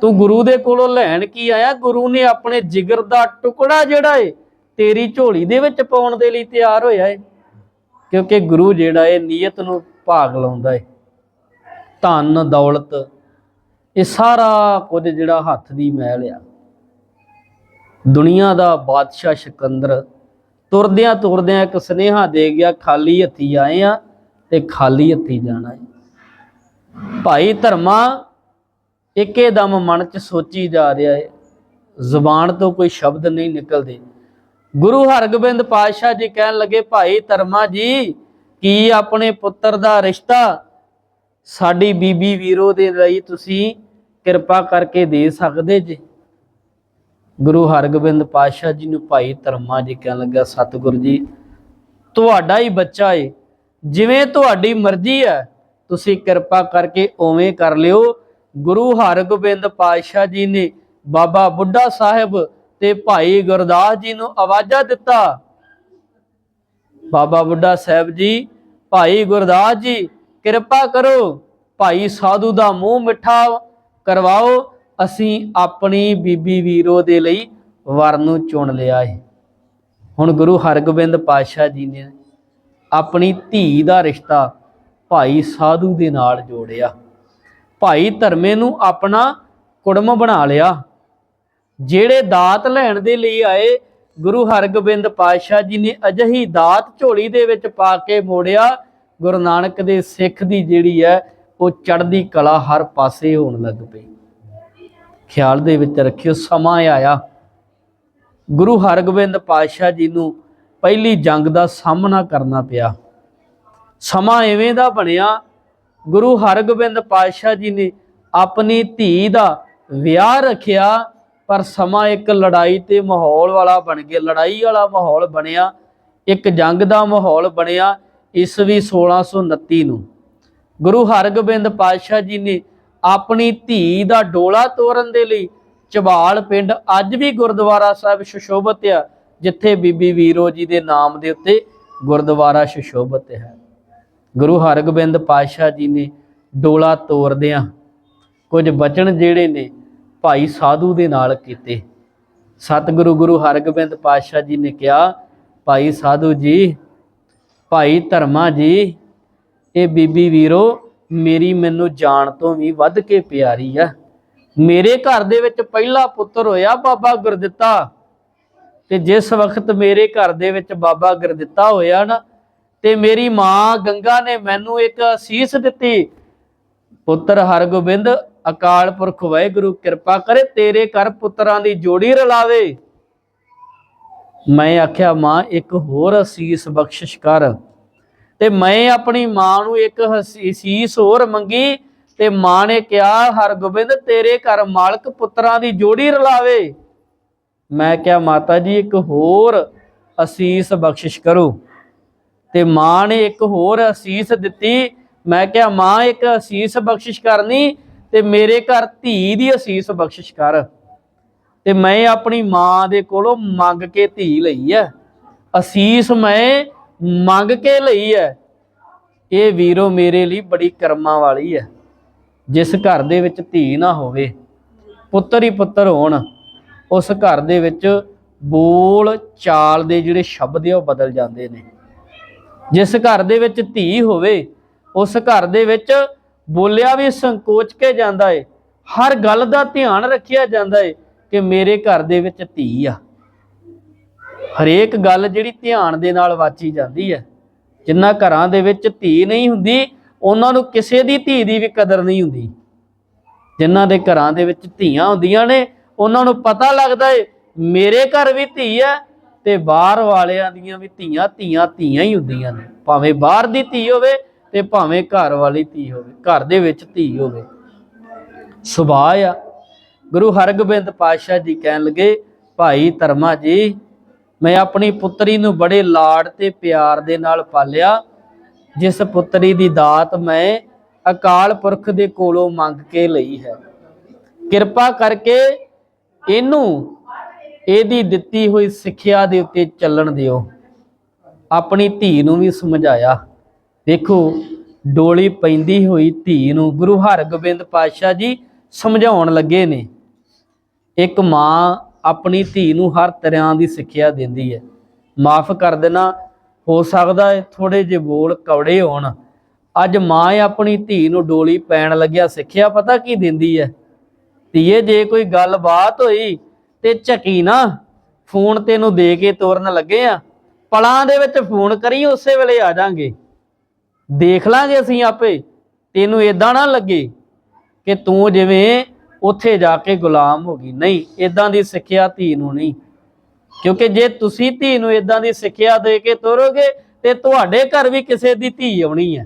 ਤੂੰ ਗੁਰੂ ਦੇ ਕੋਲੋਂ ਲੈਣ ਕੀ ਆਇਆ? ਗੁਰੂ ਨੇ ਆਪਣੇ ਜਿਗਰ ਦਾ ਟੁਕੜਾ ਜਿਹੜਾ ਏ ਤੇਰੀ ਝੋਲੀ ਦੇ ਵਿੱਚ ਪਾਉਣ ਦੇ ਲਈ ਤਿਆਰ ਹੋਇਆ ਏ। ਕਿਉਂਕਿ ਗੁਰੂ ਜਿਹੜਾ ਏ, ਨੀਅਤ ਨੂੰ ਭਾਗ ਲਾਉਂਦਾ ਏ। ਧਨ, ਦੌਲਤ, ਇਹ ਸਾਰਾ ਕੁਝ ਜਿਹੜਾ ਹੱਥ ਦੀ ਮਹਿਲ ਆ। ਦੁਨੀਆ ਦਾ ਬਾਦਸ਼ਾਹ ਸਿਕੰਦਰ ਤੁਰਦਿਆਂ ਤੁਰਦਿਆਂ ਇੱਕ ਸੁਨੇਹਾ ਦੇ ਗਿਆ, ਖਾਲੀ ਹੱਥੀ ਆਏ ਆ ਤੇ ਖਾਲੀ ਹੱਥੀ ਜਾਣਾ ਹੈ ਭਾਈ ਧਰਮਾ ਇੱਕੇ ਦਮ ਮਨ 'ਚ ਸੋਚੀ ਜਾ ਰਿਹਾ ਹੈ ਜ਼ੁਬਾਨ ਤੋਂ ਕੋਈ ਸ਼ਬਦ ਨਹੀਂ ਨਿਕਲਦੇ। ਗੁਰੂ ਹਰਗੋਬਿੰਦ ਪਾਤਸ਼ਾਹ ਜੀ ਕਹਿਣ ਲੱਗੇ, ਭਾਈ ਧਰਮਾ ਜੀ, ਕੀ ਆਪਣੇ ਪੁੱਤਰ ਦਾ ਰਿਸ਼ਤਾ ਸਾਡੀ ਬੀਬੀ ਵੀਰੋ ਦੇ ਲਈ ਤੁਸੀਂ ਕਿਰਪਾ ਕਰਕੇ ਦੇ ਸਕਦੇ ਜੇ? ਗੁਰੂ ਹਰਗੋਬਿੰਦ ਪਾਤਸ਼ਾਹ ਜੀ ਨੂੰ ਭਾਈ ਧਰਮਾ ਜੀ ਕਹਿਣ ਲੱਗਾ, ਸਤਿਗੁਰ ਜੀ, ਤੁਹਾਡਾ ਹੀ ਬੱਚਾ ਏ। ਜਿਵੇਂ ਤੁਹਾਡੀ ਮਰਜ਼ੀ ਹੈ, ਤੁਸੀਂ ਕਿਰਪਾ ਕਰਕੇ ਉਵੇਂ ਕਰ ਲਿਓ। ਗੁਰੂ ਹਰਗੋਬਿੰਦ ਪਾਤਸ਼ਾਹ ਜੀ ਨੇ ਬਾਬਾ ਬੁੱਢਾ ਸਾਹਿਬ ਤੇ ਭਾਈ ਗੁਰਦਾਸ ਜੀ ਨੂੰ ਆਵਾਜ਼ਾ ਦਿੱਤਾ। ਬਾਬਾ ਬੁੱਢਾ ਸਾਹਿਬ ਜੀ, ਭਾਈ ਗੁਰਦਾਸ ਜੀ, ਕਿਰਪਾ ਕਰੋ, ਭਾਈ ਸਾਧੂ ਦਾ ਮੂੰਹ ਮਿੱਠਾ ਕਰਵਾਓ, ਅਸੀਂ ਆਪਣੀ ਬੀਬੀ ਵੀਰੋ ਦੇ ਲਈ ਵਰ ਨੂੰ ਚੁਣ ਲਿਆ ਹੈ ਹੁਣ ਗੁਰੂ ਹਰਗੋਬਿੰਦ ਪਾਤਸ਼ਾਹ ਜੀ ਨੇ ਆਪਣੀ ਧੀ ਦਾ ਰਿਸ਼ਤਾ ਭਾਈ ਸਾਧੂ ਦੇ ਨਾਲ ਜੋੜਿਆ। ਭਾਈ ਧਰਮੇ ਨੂੰ ਆਪਣਾ ਕੁੜਮ ਬਣਾ ਲਿਆ। ਜਿਹੜੇ ਦਾਤ ਲੈਣ ਦੇ ਲਈ ਆਏ, ਗੁਰੂ ਹਰਗੋਬਿੰਦ ਪਾਤਸ਼ਾਹ ਜੀ ਨੇ ਅਜਿਹੀ ਦਾਤ ਝੋਲੀ ਦੇ ਵਿੱਚ ਪਾ ਕੇ ਮੋੜਿਆ। ਗੁਰੂ ਨਾਨਕ ਦੇ ਸਿੱਖ ਦੀ ਜਿਹੜੀ ਹੈ, ਉਹ ਚੜ੍ਹਦੀ ਕਲਾ ਹਰ ਪਾਸੇ ਹੋਣ ਲੱਗ ਪਈ। ਖਿਆਲ ਦੇ ਵਿੱਚ ਰੱਖਿਓ, ਸਮਾਂ ਆਇਆ। ਗੁਰੂ ਹਰਗੋਬਿੰਦ ਪਾਤਸ਼ਾਹ ਜੀ ਨੂੰ ਪਹਿਲੀ ਜੰਗ ਦਾ ਸਾਹਮਣਾ ਕਰਨਾ ਪਿਆ। ਸਮਾਂ ਐਵੇਂ ਦਾ ਬਣਿਆ, ਗੁਰੂ ਹਰਗੋਬਿੰਦ ਪਾਤਸ਼ਾਹ ਜੀ ਨੇ ਆਪਣੀ ਧੀ ਦਾ ਵਿਆਹ ਰੱਖਿਆ। ਪਰ ਸਮਾਂ ਇੱਕ ਲੜਾਈ ਤੇ ਮਾਹੌਲ ਵਾਲਾ ਬਣ ਗਿਆ। ਲੜਾਈ ਵਾਲਾ ਮਾਹੌਲ ਬਣਿਆ, ਇੱਕ ਜੰਗ ਦਾ ਮਾਹੌਲ ਬਣਿਆ ਈਸਵੀ 1629 ਨੂੰ। ਗੁਰੂ ਹਰਗੋਬਿੰਦ ਪਾਤਸ਼ਾਹ ਜੀ ਨੇ ਆਪਣੀ ਧੀ ਦਾ ਡੋਲਾ ਤੋਰਨ ਦੇ ਲਈ ਚਬਾਲ ਪਿੰਡ, ਅੱਜ ਵੀ ਗੁਰਦੁਆਰਾ ਸਾਹਿਬ ਸੁਸ਼ੋਭਿਤ ਆ, ਜਿੱਥੇ ਬੀਬੀ ਵੀਰੋ ਜੀ ਦੇ ਨਾਮ ਦੇ ਉੱਤੇ ਗੁਰਦੁਆਰਾ ਸੁਸ਼ੋਭਿਤ ਹੈ। ਗੁਰੂ ਹਰਗੋਬਿੰਦ ਪਾਤਸ਼ਾਹ ਜੀ ਨੇ ਡੋਲਾ ਤੋਰਦਿਆਂ ਕੁਝ ਬਚਨ ਜਿਹੜੇ ਨੇ ਭਾਈ ਸਾਧੂ ਦੇ ਨਾਲ ਕੀਤੇ। ਸਤਿਗੁਰੂ ਗੁਰੂ ਹਰਗੋਬਿੰਦ ਪਾਤਸ਼ਾਹ ਜੀ ਨੇ ਕਿਹਾ, ਭਾਈ ਸਾਧੂ ਜੀ, ਭਾਈ ਧਰਮਾ ਜੀ, ਇਹ ਬੀਬੀ ਵੀਰੋ, ਮੇਰੀ ਮੈਨੂੰ ਜਾਣ ਤੋਂ ਵੀ ਵੱਧ ਕੇ ਪਿਆਰੀ ਆ। ਮੇਰੇ ਘਰ ਦੇ ਵਿੱਚ ਪਹਿਲਾ ਪੁੱਤਰ ਹੋਇਆ ਬਾਬਾ ਗੁਰਦਿੱਤਾ। ਤੇ ਜਿਸ ਵਕਤ ਮੇਰੇ ਘਰ ਦੇ ਵਿੱਚ ਬਾਬਾ ਗੁਰਦਿੱਤਾ ਹੋਇਆ ਨਾ, ਤੇ ਮੇਰੀ ਮਾਂ ਗੰਗਾ ਨੇ ਮੈਨੂੰ ਇੱਕ ਅਸੀਸ ਦਿੱਤੀ। ਪੁੱਤਰ ਹਰਗੋਬਿੰਦ ਅਕਾਲ ਪੁਰਖ ਵਾਹਿਗੁਰੂ, ਕਿਰਪਾ ਕਰੇ ਤੇਰੇ ਘਰ ਪੁੱਤਰਾਂ ਦੀ ਜੋੜੀ ਰਲਾਵੇ। ਮੈਂ ਆਖਿਆ, ਮਾਂ, ਇੱਕ ਹੋਰ ਅਸੀਸ ਬਖਸ਼ਿਸ਼ ਕਰ। ਤੇ ਮੈਂ ਆਪਣੀ ਮਾਂ ਨੂੰ ਇੱਕ ਅਸੀਸ ਹੋਰ ਮੰਗੀ ਤੇ ਮਾਂ ਨੇ ਕਿਹਾ, ਹਰਗੋਬਿੰਦ, ਤੇਰੇ ਘਰ ਮਾਲਕ ਪੁੱਤਰਾਂ ਦੀ ਜੋੜੀ ਰਲਾਵੇ। ਮੈਂ ਕਿਹਾ, ਮਾਤਾ ਜੀ, ਇੱਕ ਹੋਰ ਅਸੀਸ ਬਖਸ਼ਿਸ਼ ਕਰੋ। ਤੇ ਮਾਂ ਨੇ ਇੱਕ ਹੋਰ ਅਸੀਸ ਦਿੱਤੀ। ਮੈਂ ਕਿਹਾ, ਮਾਂ, ਇੱਕ ਅਸੀਸ ਬਖਸ਼ਿਸ਼ ਕਰਨੀ ਤੇ ਮੇਰੇ ਘਰ ਧੀ ਦੀ ਅਸੀਸ ਬਖਸ਼ਿਸ਼ ਕਰ। ਤੇ ਮੈਂ ਆਪਣੀ ਮਾਂ ਦੇ ਕੋਲੋਂ ਮੰਗ ਕੇ ਧੀ ਲਈ ਹੈ। ਅਸੀਸ ਮੈਂ ਮੰਗ ਕੇ ਲਈ ਹੈ। ਇਹ ਵੀਰੋ ਮੇਰੇ ਲਈ ਬੜੀ ਕਰਮਾਂ ਵਾਲੀ ਹੈ। ਜਿਸ ਘਰ ਦੇ ਵਿੱਚ ਧੀ ਨਾ ਹੋਵੇ, ਪੁੱਤਰ ਹੀ ਪੁੱਤਰ ਹੋਣ, ਉਸ ਘਰ ਦੇ ਵਿੱਚ ਬੋਲ ਚਾਲ ਦੇ ਜਿਹੜੇ ਸ਼ਬਦ ਆ ਉਹ ਬਦਲ ਜਾਂਦੇ ਨੇ। ਜਿਸ ਘਰ ਦੇ ਵਿੱਚ ਧੀ ਹੋਵੇ, ਉਸ ਘਰ ਦੇ ਵਿੱਚ ਬੋਲਿਆ ਵੀ ਸੰਕੋਚ ਕੇ ਜਾਂਦਾ ਏ, ਹਰ ਗੱਲ ਦਾ ਧਿਆਨ ਰੱਖਿਆ ਜਾਂਦਾ ਏ ਕਿ ਮੇਰੇ ਘਰ ਦੇ ਵਿੱਚ ਧੀ ਆ। ਹਰੇਕ ਗੱਲ ਜਿਹੜੀ ਧਿਆਨ ਦੇ ਨਾਲ ਵਾਚੀ ਜਾਂਦੀ ਹੈ ਜਿੰਨਾ ਘਰਾਂ ਦੇ ਵਿੱਚ ਧੀ ਨਹੀਂ ਹੁੰਦੀ, ਉਹਨਾਂ ਨੂੰ ਕਿਸੇ ਦੀ ਧੀ ਦੀ ਵੀ ਕਦਰ ਨਹੀਂ ਹੁੰਦੀ। ਜਿਨ੍ਹਾਂ ਦੇ ਘਰਾਂ ਦੇ ਵਿੱਚ ਧੀਆਂ ਹੁੰਦੀਆਂ ਨੇ, ਉਹਨਾਂ ਨੂੰ ਪਤਾ ਲੱਗਦਾ ਏ, ਮੇਰੇ ਘਰ ਵੀ ਧੀ ਹੈ ਤੇ ਬਾਹਰ ਵਾਲਿਆਂ ਦੀਆਂ ਵੀ ਧੀਆਂ ਧੀਆਂ ਧੀਆਂ ਹੀ ਹੁੰਦੀਆਂ ਨੇ। ਭਾਵੇਂ ਬਾਹਰ ਦੀ ਧੀ ਹੋਵੇ ਤੇ ਭਾਵੇਂ ਘਰ ਵਾਲੀ ਧੀ ਹੋਵੇ, ਘਰ ਦੇ ਵਿੱਚ ਧੀ ਹੋਵੇ। ਸੁਭਾਅ ਆ। ਗੁਰੂ ਹਰਗੋਬਿੰਦ ਪਾਤਸ਼ਾਹ ਜੀ ਕਹਿਣ ਲੱਗੇ, ਭਾਈ ਧਰਮਾ ਜੀ, ਮੈਂ ਆਪਣੀ ਪੁੱਤਰੀ ਨੂੰ ਬੜੇ ਲਾਡ ਤੇ ਪਿਆਰ ਦੇ ਨਾਲ ਪਾਲਿਆ। ਜਿਸ ਪੁੱਤਰੀ ਦੀ ਦਾਤ ਮੈਂ ਅਕਾਲ ਪੁਰਖ ਦੇ ਕੋਲੋਂ ਮੰਗ ਕੇ ਲਈ ਹੈ। ਕਿਰਪਾ ਕਰਕੇ ਇਹਨੂੰ, ਇਹਦੀ ਦਿੱਤੀ ਹੋਈ ਸਿੱਖਿਆ ਦੇ ਉੱਤੇ ਚੱਲਣ ਦਿਓ। ਆਪਣੀ ਧੀ ਨੂੰ ਵੀ ਸਮਝਾਇਆ। ਦੇਖੋ ਡੋਲੀ ਪੈਂਦੀ ਹੋਈ ਧੀ ਨੂੰ ਗੁਰੂ ਹਰਗੋਬਿੰਦ ਪਾਤਸ਼ਾਹ ਜੀ ਸਮਝਾਉਣ ਲੱਗੇ ਨੇ। ਇੱਕ ਮਾਂ ਆਪਣੀ ਧੀ ਨੂੰ ਹਰ ਤਰ੍ਹਾਂ ਦੀ ਸਿੱਖਿਆ ਦਿੰਦੀ ਹੈ। ਮਾਫ ਕਰ ਦੇਣਾ, ਹੋ ਸਕਦਾ ਹੈ ਥੋੜੇ ਜਿਹੇ ਬੋਲ ਕੌੜੇ ਹੋਣ। ਅੱਜ ਮਾਂ ਆਪਣੀ ਧੀ ਨੂੰ ਡੋਲੀ ਪੈਣ ਲੱਗਿਆ, ਸਿੱਖਿਆ ਪਤਾ ਕੀ ਦਿੰਦੀ ਹੈ? ਧੀਏ, ਜੇ ਕੋਈ ਗੱਲਬਾਤ ਹੋਈ ਤੇ ਝਕੀ ਨਾ। ਫੋਨ ਤੈਨੂੰ ਦੇ ਕੇ ਤੋਰਨ ਲੱਗੇ ਆ। ਪਲਾਂ ਦੇ ਵਿੱਚ ਫੋਨ ਕਰੀ, ਉਸੇ ਵੇਲੇ ਆ ਜਾਾਂਗੇ। ਦੇਖ ਲਾਂਗੇ ਅਸੀਂ ਆਪੇ, ਤੈਨੂੰ ਇਦਾਂ ਨਾ ਲੱਗੇ ਕਿ ਤੂੰ ਜਿਵੇਂ ਉੱਥੇ ਜਾ ਕੇ ਗੁਲਾਮ ਹੋ ਗਈ। ਨਹੀਂ ਇਦਾਂ ਦੀ ਸਿੱਖਿਆ ਧੀ ਨੂੰ ਨਹੀਂ। ਕਿਉਂਕਿ ਜੇ ਤੁਸੀਂ ਧੀ ਨੂੰ ਇਦਾਂ ਦੀ ਸਿੱਖਿਆ ਦੇ ਕੇ ਤੋਰੋਗੇ, ਤੇ ਤੁਹਾਡੇ ਘਰ ਵੀ ਕਿਸੇ ਦੀ ਧੀ ਆਉਣੀ ਹੈ।